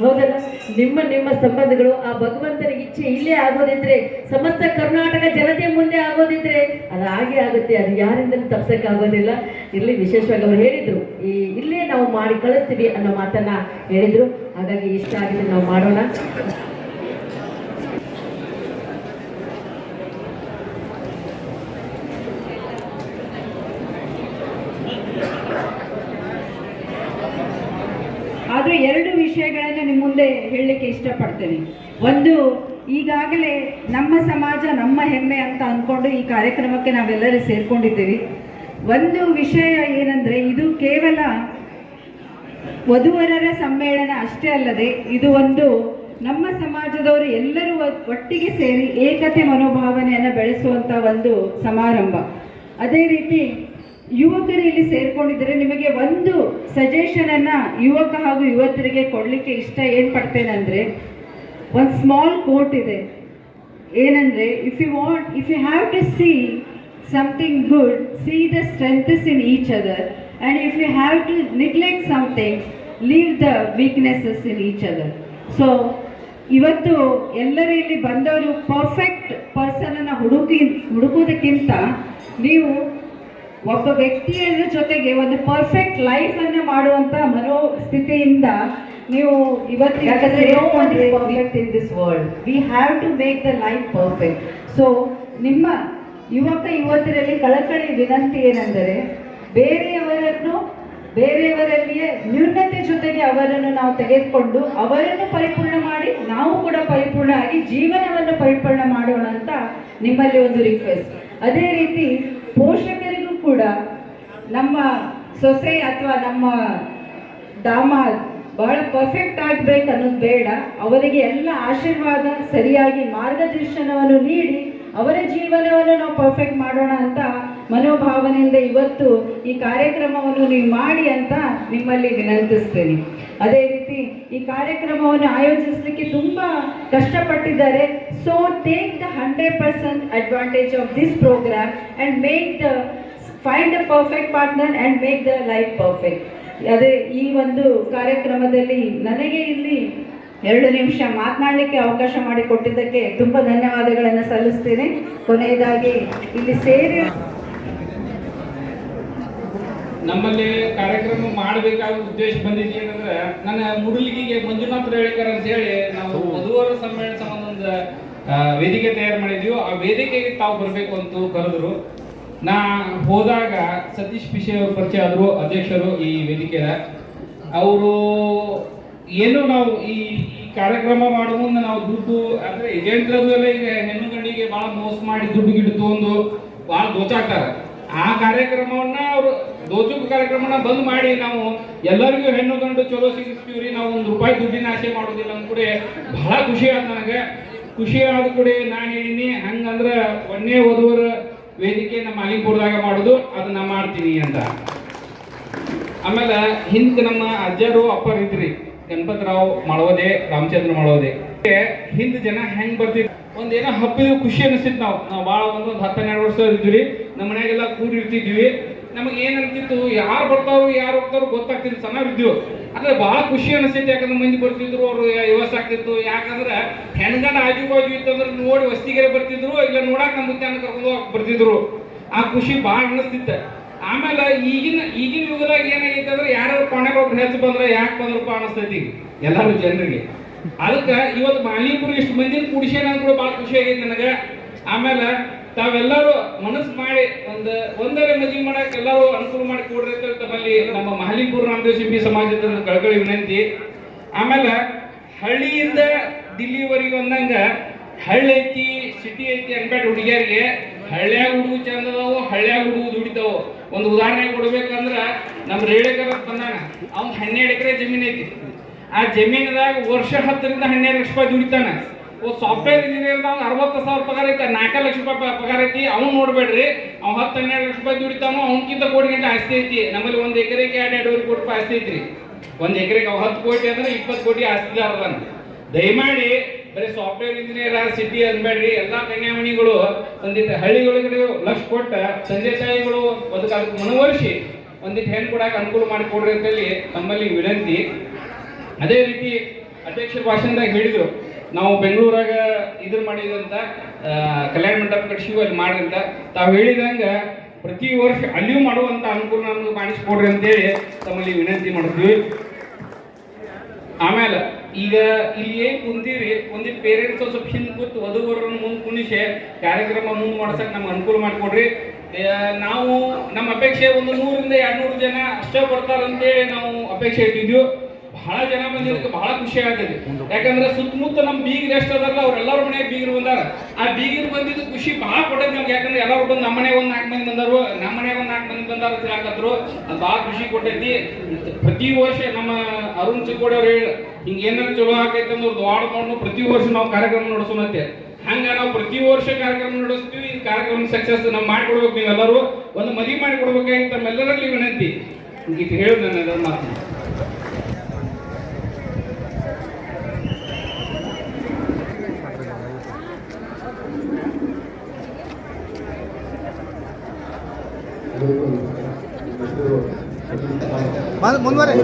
[SPEAKER 1] ಹೌದಲ್ಲ? ನಿಮ್ಮ ನಿಮ್ಮ ಸಂಬಂಧಗಳು ಆ ಭಗವಂತನ ಇಚ್ಛೆ ಇಲ್ಲೇ ಆಗೋದಿದ್ರೆ, ಸಮಸ್ತ ಕರ್ನಾಟಕ ಜನತೆ ಮುಂದೆ ಆಗೋದಿದ್ರೆ, ಅದು ಹಾಗೆ ಆಗುತ್ತೆ. ಅದು ಯಾರಿಂದಲೂ ತಪ್ಸಕ್ಕೆ ಆಗೋದಿಲ್ಲ ಇಲ್ಲಿ ವಿಶೇಷವಾಗಿ ಅವರು ಹೇಳಿದ್ರು. ಈ ಇಲ್ಲೇ ನಾವು ಮಾಡಿ ಕಳಿಸ್ತೀವಿ ಅನ್ನೋ ಮಾತನ್ನ ಹೇಳಿದ್ರು. ಹಾಗಾಗಿ ಇಷ್ಟ ಆಗಿದೆ, ನಾವು ಮಾಡೋಣ
[SPEAKER 5] ಆದರೂ ಎರಡು ವಿಷಯಗಳನ್ನು ನಿಮ್ಮ ಮುಂದೆ ಹೇಳಲಿಕ್ಕೆ ಇಷ್ಟಪಡ್ತೇನೆ. ಒಂದು, ಈಗಾಗಲೇ ನಮ್ಮ ಸಮಾಜ ನಮ್ಮ ಹೆಮ್ಮೆ ಅಂತ ಅಂದ್ಕೊಂಡು ಈ ಕಾರ್ಯಕ್ರಮಕ್ಕೆ ನಾವೆಲ್ಲರೂ ಸೇರ್ಕೊಂಡಿದ್ದೀವಿ. ಒಂದು ವಿಷಯ ಏನಂದರೆ, ಇದು ಕೇವಲ ವಧುವರರ ಸಮ್ಮೇಳನ ಅಷ್ಟೇ ಅಲ್ಲದೆ, ಇದು ಒಂದು ನಮ್ಮ ಸಮಾಜದವರು ಎಲ್ಲರೂ ಒಟ್ಟಿಗೆ ಸೇರಿ ಏಕತೆ ಮನೋಭಾವನೆಯನ್ನು ಬೆಳೆಸುವಂಥ ಒಂದು ಸಮಾರಂಭ. ಅದೇ ರೀತಿ ಯುವಕರು ಇಲ್ಲಿ ಸೇರ್ಕೊಂಡಿದ್ರೆ ನಿಮಗೆ ಒಂದು ಸಜೆಷನ್ ಅನ್ನ ಯುವಕ ಹಾಗೂ ಯುವತರಿಗೆ ಕೊಡಲಿಕ್ಕೆ ಇಷ್ಟ ಏನು ಪಡ್ತೇನೆ ಅಂದರೆ ಒಂದು ಸ್ಮಾಲ್ ಕೋಟ್ ಇದೆ. ಏನಂದ್ರೆ if you want if you have to see something good see the strengths in each other and if you have to neglect something leave the weaknesses in each other so ಇವತ್ತು ಎಲ್ಲರೂ ಇಲ್ಲಿ ಬಂದವರು perfect ಪರ್ಸನನ್ನು ಹುಡುಕಿ, ಹುಡುಕುವುದಕ್ಕಿಂತ ನೀವು ಒಬ್ಬ ವ್ಯಕ್ತಿಯ ಜೊತೆಗೆ ಒಂದು ಪರ್ಫೆಕ್ಟ್ ಲೈಫ್ ಅನ್ನ ಮಾಡುವಂತ ಮನೋಸ್ಥಿತಿಯಿಂದ ನೀವು ಇವತ್ತು
[SPEAKER 1] ಯಾಕಂದ್ರೆ
[SPEAKER 5] perfect
[SPEAKER 1] in this world.
[SPEAKER 5] We have to make the life perfect so ನಿಮ್ಮ ಯುವಕ ಯುವತಿಯರಲ್ಲಿ ಕಳಕಳಿ ವಿನಂತಿ ಏನೆಂದರೆ ಬೇರೆಯವರನ್ನು ಬೇರೆಯವರಲ್ಲಿಯೇ ನ್ಯೂನತೆ ಜೊತೆಗೆ ಅವರನ್ನು ನಾವು ತೆಗೆದುಕೊಂಡು ಅವರನ್ನು ಪರಿಪೂರ್ಣ ಮಾಡಿ ನಾವು ಕೂಡ ಪರಿಪೂರ್ಣ ಆಗಿ ಜೀವನವನ್ನು ಪರಿಪೂರ್ಣ ಮಾಡೋಣ ಅಂತ ನಿಮ್ಮಲ್ಲಿ ಒಂದು ರಿಕ್ವೆಸ್ಟ್ ಅದೇ ರೀತಿ ಪೋಷಕರಿಗೂ ಕೂಡ ನಮ್ಮ ಸೊಸೆ ಅಥವಾ ನಮ್ಮ ದಾಮ ಬಹಳ ಪರ್ಫೆಕ್ಟ್ ಆಗ್ಬೇಕು ಅನ್ನೋದು ಬೇಡ. ಅವರಿಗೆ ಎಲ್ಲ ಆಶೀರ್ವಾದ, ಸರಿಯಾಗಿ ಮಾರ್ಗದರ್ಶನವನ್ನು ನೀಡಿ, ಅವರ ಜೀವನವನ್ನು ನಾವು ಪರ್ಫೆಕ್ಟ್ ಮಾಡೋಣ ಅಂತ ಮನೋಭಾವನೆಯಿಂದ ಇವತ್ತು ಈ ಕಾರ್ಯಕ್ರಮವನ್ನು ನೀವು ಮಾಡಿ ಅಂತ ನಿಮ್ಮಲ್ಲಿ ವಿನಂತಿಸ್ತೇನೆ. ಅದೇ ರೀತಿ ಈ ಕಾರ್ಯಕ್ರಮವನ್ನು ಆಯೋಜಿಸಲಿಕ್ಕೆ ತುಂಬ ಕಷ್ಟಪಟ್ಟಿದ್ದಾರೆ. So take the hundred percent advantage of this program and make the find a perfect partner and make the life perfect ಅದೇ ಈ ಒಂದು ಕಾರ್ಯಕ್ರಮದಲ್ಲಿ ನನಗೆ ಇಲ್ಲಿ ಎರಡು ನಿಮಿಷ ಮಾತನಾಡಲಿಕ್ಕೆ ಅವಕಾಶ ಮಾಡಿಕೊಟ್ಟಿದ್ದಕ್ಕೆ ತುಂಬ ಧನ್ಯವಾದಗಳನ್ನು ಸಲ್ಲಿಸ್ತೇನೆ. ಕೊನೆಯದಾಗಿ ಇಲ್ಲಿ ಸೇರಿ
[SPEAKER 6] ನಮ್ಮಲ್ಲಿ ಕಾರ್ಯಕ್ರಮ ಮಾಡಬೇಕಾದ ಉದ್ದೇಶ ಬಂದಿದ್ದು ಏನಂದ್ರೆ ನನ್ನ ಮುಡುಲಿಗೆ ಮಂಜುನಾಥ್ ರೇಳಿಕರ್ ಅಂತ ಹೇಳಿ ನಾವು ವಧುವರ ಸಮ್ಮೇಳನ ಸಂಬಂಧ ವೇದಿಕೆ ತಯಾರು ಮಾಡಿದ್ವಿ ಆ ವೇದಿಕೆಗೆ ತಾವು ಬರಬೇಕು ಅಂತ ಕರೆದ್ರು. ನಾ ಹೋದಾಗ ಸತೀಶ್ ಪಿಶೆ ಪರಿಚಯ ಆದರು, ಅಧ್ಯಕ್ಷರು ಈ ವೇದಿಕೆಯ ಅವರು ಏನು ನಾವು ಈ ಕಾರ್ಯಕ್ರಮ ಮಾಡೋ ಮುಂದೆ ನಾವು ದುಡ್ಡು, ಅಂದರೆ ಏಜೆಂಟ್ರದ್ದು ಎಲ್ಲ ಈಗ ಹೆಣ್ಣು ಗಂಡಿಗೆ ಭಾಳ ಮೋಸ ಮಾಡಿ ದುಡ್ಡು ಗಿಡ್ಡು ತಗೊಂಡು ಭಾಳ ದೋಚಾಕ್ತಾರೆ. ಆ ಕಾರ್ಯಕ್ರಮವನ್ನ ಅವರು, ದೋಚುಕ ಕಾರ್ಯಕ್ರಮನ ಬಂದ್ ಮಾಡಿ ನಾವು ಎಲ್ಲರಿಗೂ ಹೆಣ್ಣು ಗಂಡು ಚಲೋ ಸಿಗಿಸ್ತೀವ್ರಿ, ನಾವು ಒಂದು ರೂಪಾಯಿ ದುಡ್ಡಿನ ಆಸೆ ಮಾಡೋದಿಲ್ಲ ಅಂದ ಕೂಡ ಬಹಳ ಖುಷಿ ಆಯ್ತು ನನಗೆ. ಖುಷಿ ಆದ ಕೂಡ ನಾನು ಹೇಳಿನಿ, ಹಂಗಂದ್ರೆ ಒಂದೇ ವಧುವರ ವೇದಿಕೆ ನಮ್ಮ ಅಲಿಪುರದಾಗ ಮಾಡೋದು, ಅದನ್ನ ಮಾಡ್ತೀನಿ ಅಂತ. ಆಮೇಲೆ ಹಿಂದ್ ನಮ್ಮ ಅಜ್ಜರು, ಅಪ್ಪರ್ ಇದ್ರಿ, ಗಣಪತರಾವ್ ಮಾಡೋದೆ ರಾಮಚಂದ್ರ ಮಾಡೋದೆ ಹಿಂದ್ ಜನ ಹೆಂಗ್ ಬರ್ತಿದ್ರು? ಒಂದೇನೋ ಹಬ್ಬಿದ್ರು, ಖುಷಿ ಅನಿಸ್ತಿತ್ತು ನಾವು. ನಾವು ಭಾಳ ಒಂದೊಂದು ಹತ್ತನೆರಡು ವರ್ಷ ಇದ್ವಿ ನಮ್ಮ ಮನೆಯಾಗೆಲ್ಲ ಕೂಡಿರ್ತಿದ್ವಿ. ನಮಗೆ ಏನಂತಿತ್ತು ಯಾರು ಬರ್ತಾರೋ, ಯಾರು ಹೋಗ್ತಾರೋ ಗೊತ್ತಾಗ್ತಿಲ್ಲ, ಸಣ್ಣ ಇದ್ವು ಅಂದ್ರೆ ಬಹಳ ಖುಷಿ ಅನಿಸ್ತಿತ್ತು ಯಾಕಂದ್ರೆ ಮಂದಿ ಬರ್ತಿದ್ರು, ಅವರು ವ್ಯವಸ್ಥೆ ಆಗ್ತಿತ್ತು. ಯಾಕಂದ್ರೆ ಹೆಣ್ಗಂಡ ಆಜು ಬಾಜು ಇತ್ತಂದ್ರೆ ನೋಡಿ ವಸ್ತಿಗೆರೆ ಬರ್ತಿದ್ರು, ಇಲ್ಲ ನೋಡಕ್ ನಮ್ಮ ಮುತ್ಯಾನ ಕರ್ಕೊಂಡು ಬರ್ತಿದ್ರು. ಆ ಖುಷಿ ಭಾಳ ಅನಿಸ್ತಿತ್ತು ಆಮೇಲೆ ಈಗಿನ ಈಗಿನ ಯುಗದಾಗ ಏನಾಗೈತೆ ಅಂದ್ರೆ ಯಾರು ಕೊನೆಗೆ ಒಬ್ರು ಹೆಚ್ಚು ಬಂದ್ರೆ ಯಾಕೆ ಬಂದ್ರಪ್ಪ ಅನಿಸ್ತೈತಿ ಎಲ್ಲರೂ ಜನರಿಗೆ. ಅದಕ್ಕೆ ಇವತ್ತು ಮಾಲಿಪುರ ಇಷ್ಟು ಮಂದಿನ ಕುಡಿಸ್ಯಾನ ಅಂತ ಕೂಡ ಭಾಳ ಖುಷಿ ಆಗೈತೆ ನನಗೆ. ಆಮೇಲೆ ತಾವೆಲ್ಲರೂ ಮನಸ್ಸು ಮಾಡಿ ಒಂದು ಒಂದರೆ ಮದುವೆ ಮಾಡಕ್ಕೆ ಎಲ್ಲರೂ ಅನುಕೂಲ ಮಾಡಿ ಕೊಡ್ರಿ ಅಂತ ತಮ್ಮಲ್ಲಿ ನಮ್ಮ ಮಹಲಿಪುರ ರಾಮದೇವ್ ಶಿಂಪಿ ಸಮಾಜದ ಕಳಕಳಿ ವಿನಂತಿ. ಆಮೇಲೆ ಹಳ್ಳಿಯಿಂದ ದಿಲ್ಲಿವರೆಗೆ ಒಂದಂಗ ಹಳ್ಳಿ ಐತಿ, ಸಿಟಿ ಐತಿ ಅನ್ಬೇಡ ಹುಡುಗಿಯರಿಗೆ. ಹಳ್ಳ್ಯಾಗ ಹುಡುಗ ಚಂದ ಅದಾವು, ಹಳ್ಳ್ಯಾಗ ಹುಡುಗು ದುಡಿತಾವು. ಒಂದು ಉದಾಹರಣೆ ಕೊಡ್ಬೇಕಂದ್ರ ನಮ್ಮ ರೇಳೆಕರ ಬಂದಾನ. ಅವ್ನು ಹನ್ನೆರಡು ಎಕರೆ ಜಮೀನ್ ಐತಿ. ಆ ಜಮೀನದಾಗ ವರ್ಷ ಹತ್ತರಿಂದ ಹನ್ನೆರಡು ಲಕ್ಷ ರೂಪಾಯಿ ದುಡಿತಾನ. ಸಾಫ್ಟ್ವೇರ್ ಇಂಜಿನಿಯರ್ ಅರವತ್ತು ಸಾವಿರ ಪಗಾರ ಐತೆ ನಾಲ್ಕು ಲಕ್ಷ ರೂಪಾಯಿ ಪಗಾರ ಐತಿ, ಅವ್ನು ನೋಡ್ಬೇಡ್ರಿ. ಅವ್ನು ಹತ್ತು ಹನ್ನೆರಡು ಲಕ್ಷ ರೂಪಾಯಿ ದುಡಿತಾನೋ ಅವನಕ್ಕಿಂತ ಕೋಟಿ ಗಂಟೆ ಆಸ್ತಿ ಐತಿ. ನಮ್ಮಲ್ಲಿ ಒಂದು ಎಕರೆಗೆ ಎರಡು ಎರಡು ಕೋಟಿ ರೂಪಾಯಿ ಆಸ್ತಿ ಐತ್ರಿ. ಒಂದು ಎಕರೆಗೆ ಅವ್ ಹತ್ತು ಕೋಟಿ ಅಂದ್ರೆ ಇಪ್ಪತ್ತು ಕೋಟಿ ಆಸ್ತಿ ಅದರಂತೆ ದಯಮಾಡಿ ಬರೀ ಸಾಫ್ಟ್ವೇರ್ ಇಂಜಿನಿಯರ್ ಸಿಟಿ ಅನ್ಬೇಡ್ರಿ. ಎಲ್ಲಾ ಕನ್ಯಾಮಣಿಗಳು ಒಂದಿಟ್ಟು ಹಳ್ಳಿಗಳಿಗೆ ಲಕ್ಷ ಕೊಟ್ಟ ತಂದೆ ತಾಯಿಗಳು ಅದಕ್ಕೆ ಅದಕ್ಕೆ ಮನವರಿಸಿ ಒಂದಿಟ್ಟು ಹೆಣ್ಣು ಕೊಡಕ್ಕೆ ಅನುಕೂಲ ಮಾಡಿಕೊಡ್ರಿ ಅಂತೇಳಿ ನಮ್ಮಲ್ಲಿ ವಿನಂತಿ. ಅದೇ ರೀತಿ ಅಧ್ಯಕ್ಷರ ಭಾಷಣದಾಗ ಹೇಳಿದ್ರು. ನಾವು ಬೆಂಗಳೂರಾಗ ಇದ್ರ ಮಾಡಿದಂಥ ಕಲ್ಯಾಣ ಮಂಟಪ ಕಟ್ಸಿವು ಅಲ್ಲಿ ಮಾಡಿದಂತ, ತಾವು ಹೇಳಿದಂಗೆ ಪ್ರತಿ ವರ್ಷ ಅಲ್ಲಿಯೂ ಮಾಡುವಂಥ ಅನುಕೂಲ ನಮ್ಗೆ ಮಾಡಿಸ್ಕೊಡ್ರಿ ಅಂತೇಳಿ ತಮ್ಮಲ್ಲಿ ವಿನಂತಿ ಮಾಡ್ತೀವಿ. ಆಮೇಲೆ ಈಗ ಇಲ್ಲಿ ಏನು ಕುಂತೀರಿ ಒಂದು ಪೇರೆಂಟ್ಸ್ ಸ್ವಲ್ಪ ಹಿಂದೆ ಕೂತು ವಧುವರನ್ನು ಮುಂದೆ ಕುಣಿಸಿ ಕಾರ್ಯಕ್ರಮ ಮುಂದೆ ಮಾಡ್ಸಕ್ಕೆ ನಮ್ಗೆ ಅನುಕೂಲ ಮಾಡಿಕೊಡ್ರಿ. ನಾವು ನಮ್ಮ ಅಪೇಕ್ಷೆ ಒಂದು ನೂರಿಂದ ಎರಡು ನೂರು ಜನ ಅಷ್ಟೇ ಬರ್ತಾರಂತೇಳಿ ನಾವು ಅಪೇಕ್ಷೆ ಇಟ್ಟಿದ್ವಿ. ಬಹಳ ಜನ ಬಂದಿದ್ದಕ್ಕೆ ಬಹಳ ಖುಷಿ ಆಗ್ತದೆ. ಯಾಕಂದ್ರೆ ಸುತ್ತಮುತ್ತ ನಮ್ಮ ಬೀಗರು ಎಷ್ಟು ಅದಾರಲ್ಲ ಅವ್ರೆಲ್ಲರ ಮನೆಯಾಗ ಬೀಗರು ಬಂದಾರ. ಆ ಬೀಗರು ಬಂದಿದ್ದು ಖುಷಿ ಬಹಳ ಕೊಟ್ಟೈತೆ ನಮ್ಗೆ. ಯಾಕಂದ್ರೆ ಎಲ್ಲರೂ ಬಂದು ನಮ್ಮ ಮನೆಗೆ ಒಂದು ನಾಲ್ಕು ಮಂದಿ ಬಂದರು. ನಮ್ಮ ಮನೆಗೆ ಒಂದು ನಾಲ್ಕು ಮಂದಿ ಬಂದಾರ ಅಂತ ಹೇಳಕತ್ರು. ಅದು ಬಹಳ ಖುಷಿ ಕೊಟ್ಟೈತಿ. ಪ್ರತಿ ವರ್ಷ ನಮ್ಮ ಅರುಣ್ ಚಿಕ್ಕೋಡಿ ಅವ್ರು ಹೇಳಿ ಹಿಂಗೆ ಏನಾದ್ರು ಚಲೋ ಆಗೈತೆ ಅಂದ್ರೆ ದ್ವಾಡ ಪ್ರತಿ ವರ್ಷ ನಾವು ಕಾರ್ಯಕ್ರಮ ನಡೆಸೋಣತ್ತೆ ಹಂಗ ನಾವು ಪ್ರತಿ ವರ್ಷ ಕಾರ್ಯಕ್ರಮ ನಡೆಸ್ತೀವಿ. ಈ ಕಾರ್ಯಕ್ರಮ ಸಕ್ಸಸ್ ನಾವು ಮಾಡ್ಕೊಡ್ಬೇಕು ನೀವೆಲ್ಲರೂ. ಒಂದು ಮದುವೆ ಮಾಡಿಕೊಡ್ಬೇಕಾಗಿ ತಮ್ಮೆಲ್ಲರಲ್ಲಿ ವಿನಂತಿ. ಹೇಳಿ ನನ್ನ ಅದನ್ನ
[SPEAKER 2] ಮುಂದುವರೆ.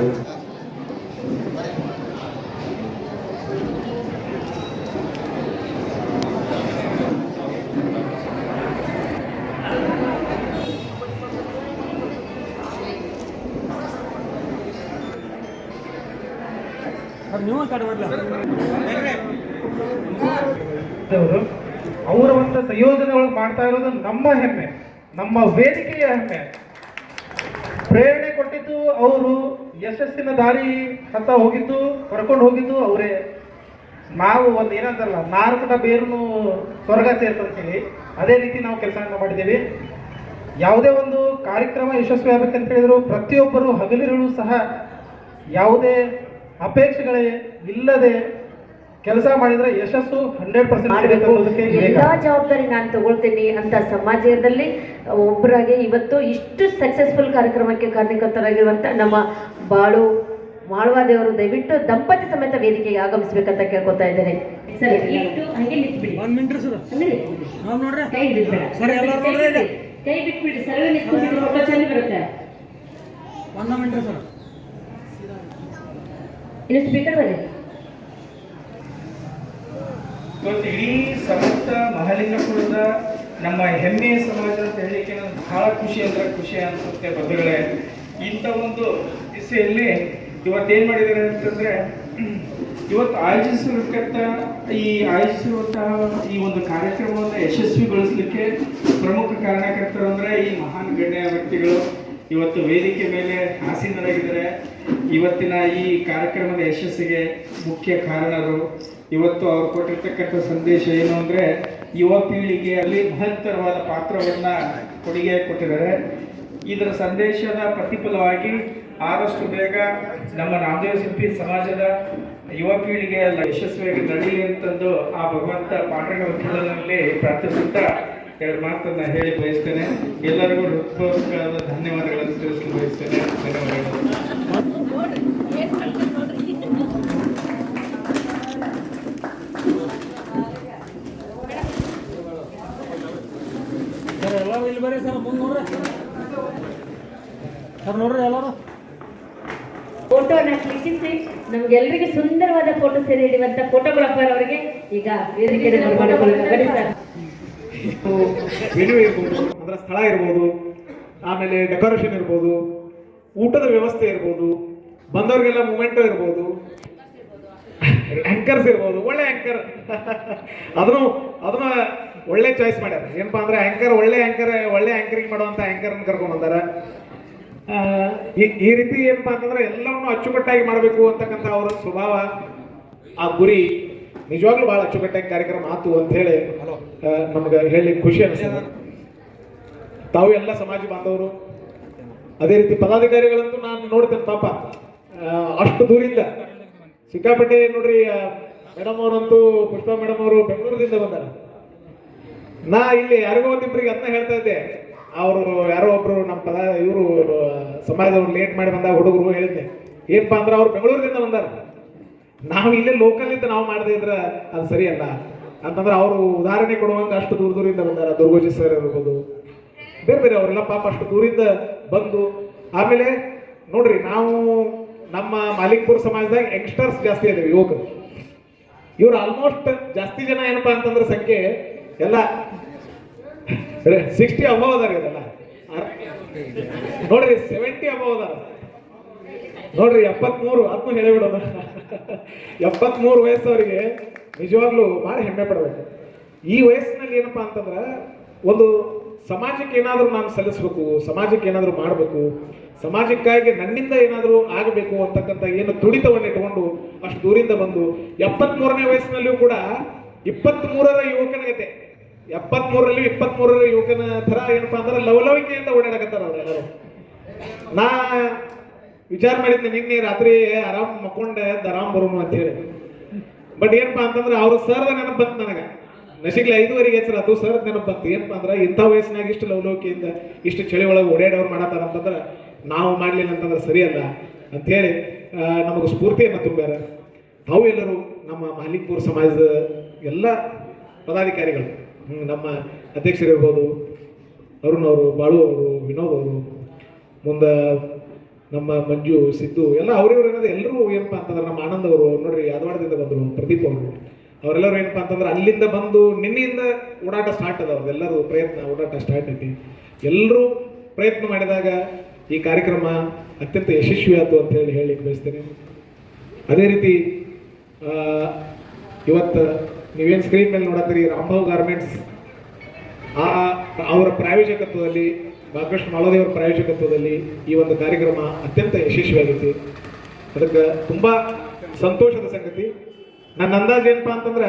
[SPEAKER 2] ಅವರು ಅವರ ಒಂದು ಸಂಯೋಜನೆ ಒಳಗೆ ಮಾಡ್ತಾ ಇರೋದು ನಮ್ಮ ಹೆಮ್ಮೆ ನಮ್ಮ ವೇದಿಕೆಯ ಹೆಮ್ಮೆ. ಪ್ರೇರಣೆ ಕೊಟ್ಟಿದ್ದು ಅವರು, ಯಶಸ್ಸಿನ ದಾರಿ ಹತ್ತ ಹೋಗಿದ್ದು, ಕರ್ಕೊಂಡು ಹೋಗಿದ್ದು ಅವರೇ. ನಾವು ಒಂದು ಏನಂತಲ್ಲ ನಾರಕದ ಬೇರು ಸ್ವರ್ಗ ಸೇರ್ತಂತೀವಿ ಅದೇ ರೀತಿ ನಾವು ಕೆಲಸವನ್ನು ಮಾಡಿದ್ದೀವಿ. ಯಾವುದೇ ಒಂದು ಕಾರ್ಯಕ್ರಮ ಯಶಸ್ವಿ ಆಗಬೇಕಂತ ಹೇಳಿದ್ರು, ಪ್ರತಿಯೊಬ್ಬರು ಹಗಲಿರುಳು ಸಹ ಯಾವುದೇ ಅಪೇಕ್ಷೆಗಳೇ ಇಲ್ಲದೆ ಕೆಲಸ ಮಾಡಿದ್ರೆ ಯಶಸ್ಸು ಹಂಡ್ರೆಡ್ ಪರ್ಸೆಂಟ್
[SPEAKER 1] ಎಲ್ಲಾ ಜವಾಬ್ದಾರಿ ನಾನು ತಗೊಳ್ತೀನಿ ಅಂತ ಸಮಾಜದಲ್ಲಿ ಒಬ್ಬರಾಗಿ ಇವತ್ತು ಇಷ್ಟು ಸಕ್ಸಸ್ಫುಲ್ ಕಾರ್ಯಕ್ರಮಕ್ಕೆ ಕಾರಣಕರ್ತರಾಗಿರುವಂತ ನಮ್ಮ ಬಾಳು ಮಾಳ್ವಾದೇವರು ದಯವಿಟ್ಟು ದಂಪತಿ ಸಮೇತ ವೇದಿಕೆಗೆ ಆಗಮಿಸ್ಬೇಕಂತ ಕೇಳ್ಕೊತಾ ಇದ್ದೇನೆ. ಕೈ ಬಿಟ್ಬಿಡಿ. ಸರ್ವೆ ಬರುತ್ತೆ. ಇನ್ನು ಸ್ಪೀಕರ್ ಬರೀ
[SPEAKER 3] ಇವತ್ತು ಇಡೀ ಸಮಸ್ತ ಮಹಾಲಿಂಗಪುರದ ನಮ್ಮ ಹೆಮ್ಮೆಯ ಸಮಾಜ ಅಂತ ಹೇಳಲಿಕ್ಕೆ ನನಗೆ ಬಹಳ ಖುಷಿ ಅಂದ್ರೆ ಖುಷಿ ಅನಿಸುತ್ತೆ ಬಂಧುಗಳೇ. ಇಂಥ ಒಂದು ದಿಸೆಯಲ್ಲಿ ಇವತ್ತೇನು ಮಾಡಿದ್ದಾರೆ ಅಂತಂದ್ರೆ, ಇವತ್ತು ಆಯೋಜಿಸಿರ್ತಕ್ಕಂಥ ಈ ಆಯೋಜಿಸಿರುವಂತಹ ಈ ಒಂದು ಕಾರ್ಯಕ್ರಮವನ್ನು ಯಶಸ್ವಿಗೊಳಿಸಲಿಕ್ಕೆ ಪ್ರಮುಖ ಕಾರಣಕರ್ತರು ಅಂದ್ರೆ ಈ ಮಹಾನ್ ಗಣ್ಯ ವ್ಯಕ್ತಿಗಳು. ಇವತ್ತು ವೇದಿಕೆ ಮೇಲೆ ಆಸೀನರಾಗಿದ್ದಾರೆ. ಇವತ್ತಿನ ಈ ಕಾರ್ಯಕ್ರಮದ ಯಶಸ್ಸಿಗೆ ಮುಖ್ಯ ಕಾರಣರು. ಇವತ್ತು ಅವರು ಕೊಟ್ಟಿರ್ತಕ್ಕಂಥ ಸಂದೇಶ ಏನು ಅಂದರೆ, ಯುವ ಪೀಳಿಗೆಯಲ್ಲಿ ಮಹತ್ತರವಾದ ಪಾತ್ರವನ್ನು ಕೊಡುಗೆ ಕೊಟ್ಟಿದ್ದಾರೆ. ಇದರ ಸಂದೇಶದ ಪ್ರತಿಫಲವಾಗಿ ಆದಷ್ಟು ಬೇಗ ನಮ್ಮ ನಾಮದೇವ ಶಿಲ್ಪಿ ಸಮಾಜದ ಯುವ ಪೀಳಿಗೆ ಯಶಸ್ವಿಯಾಗಿ ನಡೀಲಿ ಅಂತಂದು ಆ ಭಗವಂತ ವಕೀಲರಲ್ಲಿ ಪ್ರಾರ್ಥಿಸುತ್ತಾ ಎರಡು ಮಾತನ್ನ ಹೇಳಿ ಬಯಸ್ತೇನೆ. ಎಲ್ಲರಿಗೂ ಹೃತ್ಪೂರ್ವಕವಾದ ಧನ್ಯವಾದಗಳನ್ನು ತಿಳಿಸಲು ಬಯಸ್ತೇನೆ. ಧನ್ಯವಾದಗಳು.
[SPEAKER 7] ಎಲ್ಲರೂ ಇಲ್ಲಿ ಸರ್ ಮುಂದೆ ನೋಡ್ರಿ ಸರ್ ನೋಡ್ರಿ ಎಲ್ಲರೂ
[SPEAKER 1] ಕ್ಲಿಕ್ಕಿಸಿ ನಮ್ಗೆಲ್ಲರಿಗೂ ಸುಂದರವಾದ ಫೋಟೋ ಸೆರೆ ಹಿಡಿಯುವಂತ ಫೋಟೋಗ್ರಾಫರ್ ಅವರಿಗೆ ಈಗ ವೇದಿಕೆ ಬನ್ನಿ ಸರ್
[SPEAKER 2] ವೆನ್ಯೂ ಇರ್ಬೋದು, ಅದರ ಸ್ಥಳ ಇರ್ಬೋದು, ಆಮೇಲೆ ಡೆಕೋರೇಷನ್ ಇರ್ಬೋದು, ಊಟದ ವ್ಯವಸ್ಥೆ ಇರ್ಬೋದು, ಬಂದವ್ರಿಗೆಲ್ಲ ಮೂಮೆಂಟು ಇರ್ಬೋದು ಆಂಕರ್ಸ್ ಇರ್ಬೋದು, ಒಳ್ಳೆ ಆಂಕರ್ ಅದನ್ನು, ಅದನ್ನ ಒಳ್ಳೆ ಚಾಯ್ಸ್ ಮಾಡ್ಯಾರ. ಏನಪ್ಪಾ ಅಂದ್ರೆ ಆಂಕರ್ ಒಳ್ಳೆ ಆಂಕರ್ ಒಳ್ಳೆ ಆಂಕರಿಂಗ್ ಮಾಡುವಂತ ಆಂಕರ್ ಕರ್ಕೊಂಡು ಬಂದಾರ. ಈ ರೀತಿ ಏನಪ್ಪಾ ಅಂತಂದ್ರೆ ಎಲ್ಲವನ್ನು ಅಚ್ಚುಕಟ್ಟಾಗಿ ಮಾಡಬೇಕು ಅಂತಕ್ಕಂಥ ಅವರ ಸ್ವಭಾವ ಆ ಗುರಿ ನಿಜವಾಗ್ಲೂ ಬಹಳ ಅಚ್ಚುಕಟ್ಟಾಗಿ ಕಾರ್ಯಕ್ರಮ ಆತು ಅಂತ ಹೇಳಿ ನಮ್ಗೆ ಹೇಳಿ ಖುಷಿ ಅನಿಸ್ತದೆ ತಾವು ಎಲ್ಲ ಸಮಾಜ ಬಾಂಧವರು ಅದೇ ರೀತಿ ಪದಾಧಿಕಾರಿಗಳಂತೂ ನಾನು ನೋಡ್ತೇನೆ ಪಾಪ. ಅಷ್ಟು ದೂರಿಂದ. ಸಿಕ್ಕಾಪಟ್ಟೆ ನೋಡ್ರಿ ಮೇಡಮ್ ಅವರಂತೂ ಪುಷ್ಪಾ ಮೇಡಮ್ ಅವರು ಬೆಂಗಳೂರಿಂದ ಬಂದಾರ. ನಾ ಇಲ್ಲಿ ಯಾರಿಗೋ ಒಂದಿಬ್ರಿಗೆ ಅದನ್ನ ಹೇಳ್ತಾ ಇದ್ದೆ. ಅವರು ಯಾರೋ ಒಬ್ರು ನಮ್ಮ ಪದ ಇವರು ಸಮಾಜದವ್ರು ಲೇಟ್ ಮಾಡಿ ಬಂದಾಗ ಹುಡುಗರು ಹೇಳಿದ್ದೆ ಏನಪ್ಪಾ ಅಂದ್ರೆ ಅವ್ರು ಬೆಂಗಳೂರಿಂದ ಬಂದಾರ. ನಾವು ಇಲ್ಲೇ ಲೋಕಲ್ ಇಂದ ನಾವು ಮಾಡದೇ ಇದ್ರೆ ಅದು ಸರಿಯಲ್ಲ ಅಂತಂದ್ರೆ ಅವರು ಉದಾಹರಣೆ ಕೊಡುವಂತ ಅಷ್ಟು ದೂರ ದೂರಿಂದ ಬಂದಾರ, ದುರ್ಗೋಜಿ ಸರ್ ಇರ್ಬೋದು ಬೇರೆ ಬೇರೆ ಅವರೆಲ್ಲ ಪಾಪ ಅಷ್ಟು ದೂರಿಂದ ಬಂದು. ಆಮೇಲೆ ನೋಡ್ರಿ, ನಾವು ನಮ್ಮ ಮಾಲಿಕ್ಪುರ್ ಸಮಾಜದಾಗ ಯಂಗ್ಸ್ಟರ್ಸ್ ಜಾಸ್ತಿ ಇದ್ದೀವಿ ಯುವಕರು. ಇವ್ರು ಆಲ್ಮೋಸ್ಟ್ ಜಾಸ್ತಿ ಜನ ಏನಪ್ಪಾ ಅಂತಂದ್ರೆ ಸಂಖ್ಯೆ ಎಲ್ಲ ಸಿಕ್ಸ್ಟಿ ಅಬೋವ್ ಅದಾರ ಇದೆಲ್ಲ ನೋಡ್ರಿ ಸೆವೆಂಟಿ ಅಬೋವ್ ಅದಾರ. ನೋಡ್ರಿ, ಎಪ್ಪತ್ಮೂರು ಅದನ್ನು ಹೇಳಿಬಿಡೋದ ಎಪ್ಪತ್ಮೂರು ವಯಸ್ಸವರಿಗೆ ನಿಜವಾಗ್ಲೂ ಭಾಳ ಹೆಮ್ಮೆ ಪಡಬೇಕು. ಈ ವಯಸ್ಸಿನಲ್ಲಿ ಏನಪ್ಪಾ ಅಂತಂದ್ರೆ, ಒಂದು ಸಮಾಜಕ್ಕೆ ಏನಾದರೂ ನಾನು ಸಲ್ಲಿಸ್ಬೇಕು, ಸಮಾಜಕ್ಕೆ ಏನಾದರೂ ಮಾಡಬೇಕು, ಸಮಾಜಕ್ಕಾಗಿ ನನ್ನಿಂದ ಏನಾದರೂ ಆಗಬೇಕು ಅಂತಕ್ಕಂಥ ಏನು ತುಡಿತವನ್ನು ಇಟ್ಕೊಂಡು ಅಷ್ಟು ದೂರಿಂದ ಬಂದು, ಎಪ್ಪತ್ಮೂರನೇ ವಯಸ್ಸಿನಲ್ಲಿಯೂ ಕೂಡ ಇಪ್ಪತ್ತ್ಮೂರರ ಯುವಕನ ಎಪ್ಪತ್ತ್ಮೂರರಲ್ಲಿ ಇಪ್ಪತ್ತ್ಮೂರರ ಯುವಕನ ಥರ ಏನಪ್ಪಾ ಅಂದ್ರೆ ಲವಲವಿಕೆಯಿಂದ ಓಡಾಡಕತ್ತಾರ ಅವರೆಲ್ಲರೂ. ನಾ ವಿಚಾರ ಮಾಡಿದ್ನ ನಿನ್ನೆ ರಾತ್ರಿ ಆರಾಮ್ ಮಕ್ಕೊಂಡೆ ಆರಾಮ್ ಬರೋನು ಅಂತ ಹೇಳಿ ಬಟ್ ಏನಪ್ಪಾ ಅಂತಂದ್ರೆ ಅವ್ರ ಸರ್ದ ನೆನಪು ಬಂತು ನನಗೆ. ನಶಿಗ್ಲಿ ಐದುವರೆಗೆ ಎಚ್ಚರ ಅದು ಸರ್ ನೆನಪು ಬಂತು ಏನಪ್ಪಾ ಅಂದ್ರೆ ಇಂಥ ವಯಸ್ಸಿನಾಗ ಇಷ್ಟು ಲವಲವಿಕೆಯಿಂದ ಇಷ್ಟು ಚಳಿ ಒಳಗೆ ಓಡಾಡೋರು ಮಾಡತ್ತಾರ ಅಂತಂದ್ರೆ ನಾವು ಮಾಡ್ಲಿಲ್ಲ ಅಂತಂದ್ರೆ ಸರಿಯಲ್ಲ ಅಂಥೇಳಿ ನಮಗೆ ಸ್ಫೂರ್ತಿಯನ್ನು ತುಂಬ್ಯಾರ. ತಾವು ಎಲ್ಲರೂ ನಮ್ಮ ಮಾಲಿಕ್ಪುರ್ ಸಮಾಜದ ಎಲ್ಲ ಪದಾಧಿಕಾರಿಗಳು ನಮ್ಮ ಅಧ್ಯಕ್ಷರಿರ್ಬೋದು ಅರುಣ್ ಅವರು, ಬಾಳು ಅವರು, ವಿನೋದ್ ಅವರು, ಮುಂದೆ ನಮ್ಮ ಮಂಜು, ಸಿದ್ದು, ಎಲ್ಲ ಅವ್ರಿವ್ರು ಏನಂದ್ರೆ ಎಲ್ಲರೂ ಏನಪ್ಪಾ ಅಂತಂದ್ರೆ ನಮ್ಮ ಆನಂದ್ ಅವರು, ನೋಡ್ರಿ ಯಾದವಾಡದಿಂದ ಬಂದರು, ಪ್ರದೀಪ್ ಅವರು. ಅವರೆಲ್ಲರೂ ಏನಪ್ಪಾ ಅಂತಂದ್ರೆ ಅಲ್ಲಿಂದ ಬಂದು ನಿನ್ನೆಯಿಂದ ಓಡಾಟ ಸ್ಟಾರ್ಟ್ ಅದ ಅವ್ರದ್ದೆಲ್ಲರೂ ಪ್ರಯತ್ನ, ಓಡಾಟ ಸ್ಟಾರ್ಟ್ ಐತಿ. ಎಲ್ಲರೂ ಪ್ರಯತ್ನ ಮಾಡಿದಾಗ ಈ ಕಾರ್ಯಕ್ರಮ ಅತ್ಯಂತ ಯಶಸ್ವಿ ಆಯ್ತು ಅಂತ ಹೇಳಿ ಹೇಳಲಿಕ್ಕೆ ಬಯಸ್ತೇನೆ. ಅದೇ ರೀತಿ ಇವತ್ತು ನೀವೇನು ಸ್ಕ್ರೀನ್ ಮೇಲೆ ನೋಡತ್ತೀರಿ ರಾಂಭವ್ ಗಾರ್ಮೆಂಟ್ಸ್ ಆ, ಅವರ ಪ್ರಾಯೋಜಕತ್ವದಲ್ಲಿ ಬಾಲಕೃಷ್ಣ ಮಾಳೋದೇವರ ಪ್ರಾಯೋಜಕತ್ವದಲ್ಲಿ ಈ ಒಂದು ಕಾರ್ಯಕ್ರಮ ಅತ್ಯಂತ ಯಶಸ್ವಿಯಾಗೈತಿ. ಅದಕ್ಕೆ ತುಂಬ ಸಂತೋಷದ ಸಂಗತಿ. ನನ್ನ ಅಂದಾಜು ಏನಪ್ಪಾ ಅಂತಂದ್ರೆ,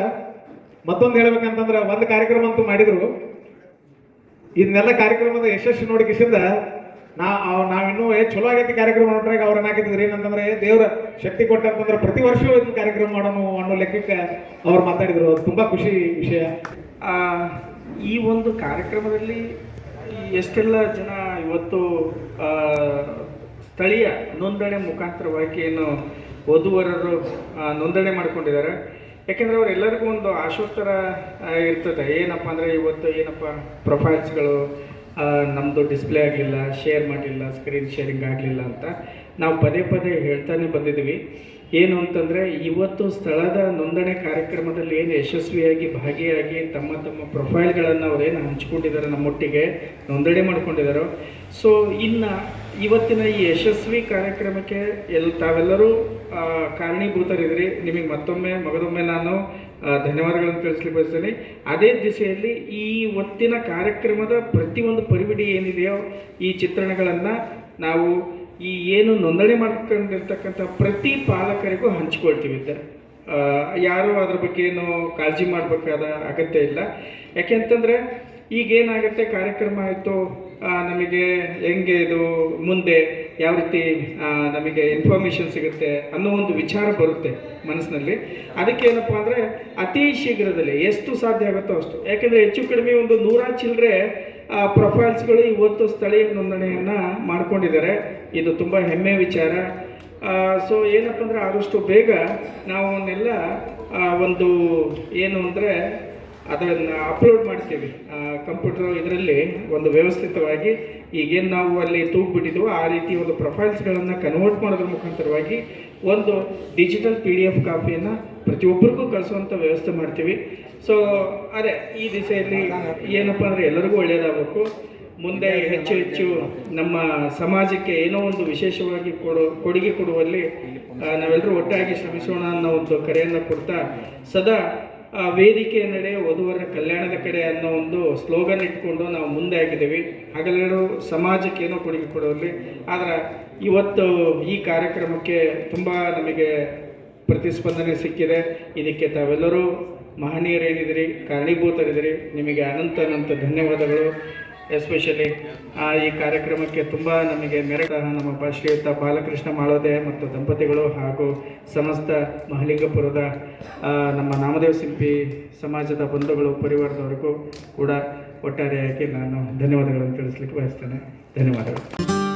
[SPEAKER 2] ಮತ್ತೊಂದು ಹೇಳ್ಬೇಕಂತಂದ್ರೆ ಒಂದು ಕಾರ್ಯಕ್ರಮ ಅಂತೂ ಮಾಡಿದ್ರು. ಇದನ್ನೆಲ್ಲ ಕಾರ್ಯಕ್ರಮದ ಯಶಸ್ಸು ನೋಡಿ ಕಿಸಿಂದ ನಾ ನಾವಿನ್ನೂ ಏ ಚಲೋ ಆಗೈತಿ ಕಾರ್ಯಕ್ರಮ ನೋಡ್ರಾಗ ಅವ್ರನ್ನ ಏನಾಗಿದ್ರು ಏನಂತಂದ್ರೆ ದೇವರ ಶಕ್ತಿ ಕೊಟ್ಟಂತಂದ್ರೆ ಪ್ರತಿ ವರ್ಷವೂ ಇದನ್ನ ಕಾರ್ಯಕ್ರಮ ಮಾಡೋಣ ಅನ್ನೋ ಲೆಕ್ಕಕ್ಕೆ ಅವ್ರು ಮಾತಾಡಿದ್ರು. ಅದು ತುಂಬಾ ಖುಷಿ ವಿಷಯ.
[SPEAKER 3] ಈ ಒಂದು ಕಾರ್ಯಕ್ರಮದಲ್ಲಿ ಎಷ್ಟೆಲ್ಲ ಜನ ಇವತ್ತು ಸ್ಥಳೀಯ ನೋಂದಣಿ ಮುಖಾಂತರವಾಗಿ ಏನು ಓದುವರರು ನೋಂದಣಿ ಮಾಡಿಕೊಂಡಿದ್ದಾರೆ. ಯಾಕೆಂದರೆ ಅವರೆಲ್ಲರಿಗೂ ಒಂದು ಆಶೋತ್ತರ ಆ, ಇರ್ತದೆ. ಏನಪ್ಪ ಅಂದರೆ ಇವತ್ತು ಏನಪ್ಪ ಪ್ರೊಫೈಲ್ಸ್ಗಳು ನಮ್ಮದು ಡಿಸ್ಪ್ಲೇ ಆಗಲಿಲ್ಲ ಶೇರ್ ಮಾಡಲಿಲ್ಲ ಸ್ಕ್ರೀನ್ ಶೇರಿಂಗ್ ಆಗಲಿಲ್ಲ ಅಂತ ನಾವು ಪದೇ ಪದೇ ಹೇಳ್ತಾನೆ ಬಂದಿದ್ದೀವಿ. ಏನು ಅಂತಂದರೆ, ಇವತ್ತು ಸ್ಥಳದ ನೋಂದಣಿ ಕಾರ್ಯಕ್ರಮದಲ್ಲಿ ಏನು ಯಶಸ್ವಿಯಾಗಿ ಭಾಗಿಯಾಗಿ ತಮ್ಮ ತಮ್ಮ ಪ್ರೊಫೈಲ್ಗಳನ್ನು ಅವರೇನು ಹಂಚಿಕೊಂಡಿದ್ದಾರೆ ನಮ್ಮೊಟ್ಟಿಗೆ, ನೋಂದಣಿ ಮಾಡ್ಕೊಂಡಿದ್ದಾರೋ ಸೊ ಇನ್ನು ಇವತ್ತಿನ ಈ ಯಶಸ್ವಿ ಕಾರ್ಯಕ್ರಮಕ್ಕೆ ಎಲ್, ತಾವೆಲ್ಲರೂ ಕಾರಣೀಭೂತರಿದ್ರಿ. ನಿಮಗೆ ಮತ್ತೊಮ್ಮೆ, ಮಗದೊಮ್ಮೆ ನಾನು ಧನ್ಯವಾದಗಳನ್ನು ತಿಳಿಸ್ಲಿಕ್ಕೆ ಬಯಸ್ತೀನಿ ಅದೇ ದಿಸೆಯಲ್ಲಿ ಈ ಹೊತ್ತಿನ ಕಾರ್ಯಕ್ರಮದ ಪ್ರತಿಯೊಂದು ಪರಿವಿಡಿ ಏನಿದೆಯೋ ಈ ಚಿತ್ರಣಗಳನ್ನು ನಾವು ಈ ಏನು ನೋಂದಣಿ ಮಾಡ್ಕೊಂಡಿರ್ತಕ್ಕಂಥ ಪ್ರತಿ ಪಾಲಕರಿಗೂ ಹಂಚ್ಕೊಳ್ತೀವಿ ಸರ್ ಯಾರು ಅದ್ರ ಬಗ್ಗೆ ಏನು ಕಾಳಜಿ ಮಾಡಬೇಕಾದ ಅಗತ್ಯ ಇಲ್ಲ. ಯಾಕೆಂತಂದರೆ ಈಗೇನಾಗುತ್ತೆ ಕಾರ್ಯಕ್ರಮ ಆಯಿತು ನಮಗೆ ಹೆಂಗೆ ಇದು ಮುಂದೆ ಯಾವ ರೀತಿ ನಮಗೆ ಇನ್ಫಾರ್ಮೇಷನ್ ಸಿಗುತ್ತೆ ಅನ್ನೋ ಒಂದು ವಿಚಾರ ಬರುತ್ತೆ ಮನಸ್ಸಿನಲ್ಲಿ. ಅದಕ್ಕೆ ಏನಪ್ಪ ಅಂದರೆ ಅತಿ ಶೀಘ್ರದಲ್ಲಿ, ಎಷ್ಟು ಸಾಧ್ಯ ಆಗುತ್ತೋ ಅಷ್ಟು. ಯಾಕೆಂದರೆ ಹೆಚ್ಚು ಕಡಿಮೆ ಒಂದು ನೂರ ಚಿಲ್ಲರೆ ಪ್ರೊಫೈಲ್ಸ್ಗಳು ಇವತ್ತು ಸ್ಥಳೀಯ ನೋಂದಣಿಯನ್ನು ಮಾಡ್ಕೊಂಡಿದ್ದಾರೆ. ಇದು ತುಂಬ ಹೆಮ್ಮೆ ವಿಚಾರ. ಸೊ ಏನಪ್ಪ ಅಂದರೆ ಆದಷ್ಟು ಬೇಗ ನಾವು ಅವನ್ನೆಲ್ಲ ಒಂದು ಏನು ಅಂದರೆ ಅದನ್ನು ಅಪ್ಲೋಡ್ ಮಾಡ್ತೀವಿ. ಕಂಪ್ಯೂಟರ್ ಇದರಲ್ಲಿ ಒಂದು ವ್ಯವಸ್ಥಿತವಾಗಿ. ಈಗೇನು ನಾವು ಅಲ್ಲಿ ತೂಗ್ಬಿಟ್ಟಿದ್ವೋ ಆ ರೀತಿ ಒಂದು ಪ್ರೊಫೈಲ್ಸ್ಗಳನ್ನು ಕನ್ವರ್ಟ್ ಮಾಡೋದ್ರ ಮುಖಾಂತರವಾಗಿ ಒಂದು ಡಿಜಿಟಲ್ ಪಿ ಡಿ ಎಫ್ ಕಾಪಿಯನ್ನು ಪ್ರತಿಯೊಬ್ಬರಿಗೂ ಕಳಿಸುವಂಥ ವ್ಯವಸ್ಥೆ ಮಾಡ್ತೀವಿ. ಸೊ ಅದೇ ಈ ದಿಸೆಯಲ್ಲಿ ಏನಪ್ಪ ಅಂದರೆ ಎಲ್ಲರಿಗೂ ಒಳ್ಳೆಯದಾಗಬೇಕು ಮುಂದೆ ಹೆಚ್ಚು ಹೆಚ್ಚು ನಮ್ಮ ಸಮಾಜಕ್ಕೆ ಏನೋ ಒಂದು ವಿಶೇಷವಾಗಿ ಕೊಡು ಕೊಡುಗೆ ಕೊಡುವಲ್ಲಿ ನಾವೆಲ್ಲರೂ ಒಟ್ಟಾಗಿ ಶ್ರಮಿಸೋಣ ಅನ್ನೋ ಒಂದು ಕರೆಯನ್ನು ಕೊಡ್ತಾ ಸದಾ ಆ, ವೇದಿಕೆಯ ನಡೆ ವಧುವರ ಕಲ್ಯಾಣದ ಕಡೆ ಅನ್ನೋ ಒಂದು ಸ್ಲೋಗನ್ ಇಟ್ಕೊಂಡು ನಾವು ಮುಂದೆ ಆಗಿದ್ದೀವಿ. ಹಾಗೆಲ್ಲರೂ ಸಮಾಜಕ್ಕೆ ಏನೋ ಕೊಡುಗೆ ಕೊಡುವಲ್ಲಿ ಆದರೆ ಇವತ್ತು ಈ ಕಾರ್ಯಕ್ರಮಕ್ಕೆ ತುಂಬ ನಮಗೆ ಪ್ರತಿಸ್ಪಂದನೆ ಸಿಕ್ಕಿದೆ. ಇದಕ್ಕೆ ತಾವೆಲ್ಲರೂ ಮಹನೀಯರೇನಿದ್ದೀರಿ ಕಾರಣೀಭೂತರಿದ್ದೀರಿ, ನಿಮಗೆ ಅನಂತ ಅನಂತ ಧನ್ಯವಾದಗಳು. ಎಸ್ಪೆಷಲಿ ಈ ಕಾರ್ಯಕ್ರಮಕ್ಕೆ ತುಂಬ ನಮಗೆ ಮೆರೆದ ನಮ್ಮ ಶ್ರೀಯುತ ಬಾಲಕೃಷ್ಣ ಮಾಳೋದೆ ಮತ್ತು ದಂಪತಿಗಳು ಹಾಗೂ ಸಮಸ್ತ ಮಹಲಿಂಗಪುರದ ನಮ್ಮ ನಾಮದೇವ ಸಿಂಪಿ ಸಮಾಜದ ಬಂಧುಗಳು ಪರಿವಾರದವರಿಗೂ ಕೂಡ ಒಟ್ಟಾರೆಯಾಗಿ ನಾನು ಧನ್ಯವಾದಗಳನ್ನು ತಿಳಿಸ್ಲಿಕ್ಕೆ ಬಯಸ್ತೇನೆ. ಧನ್ಯವಾದಗಳು.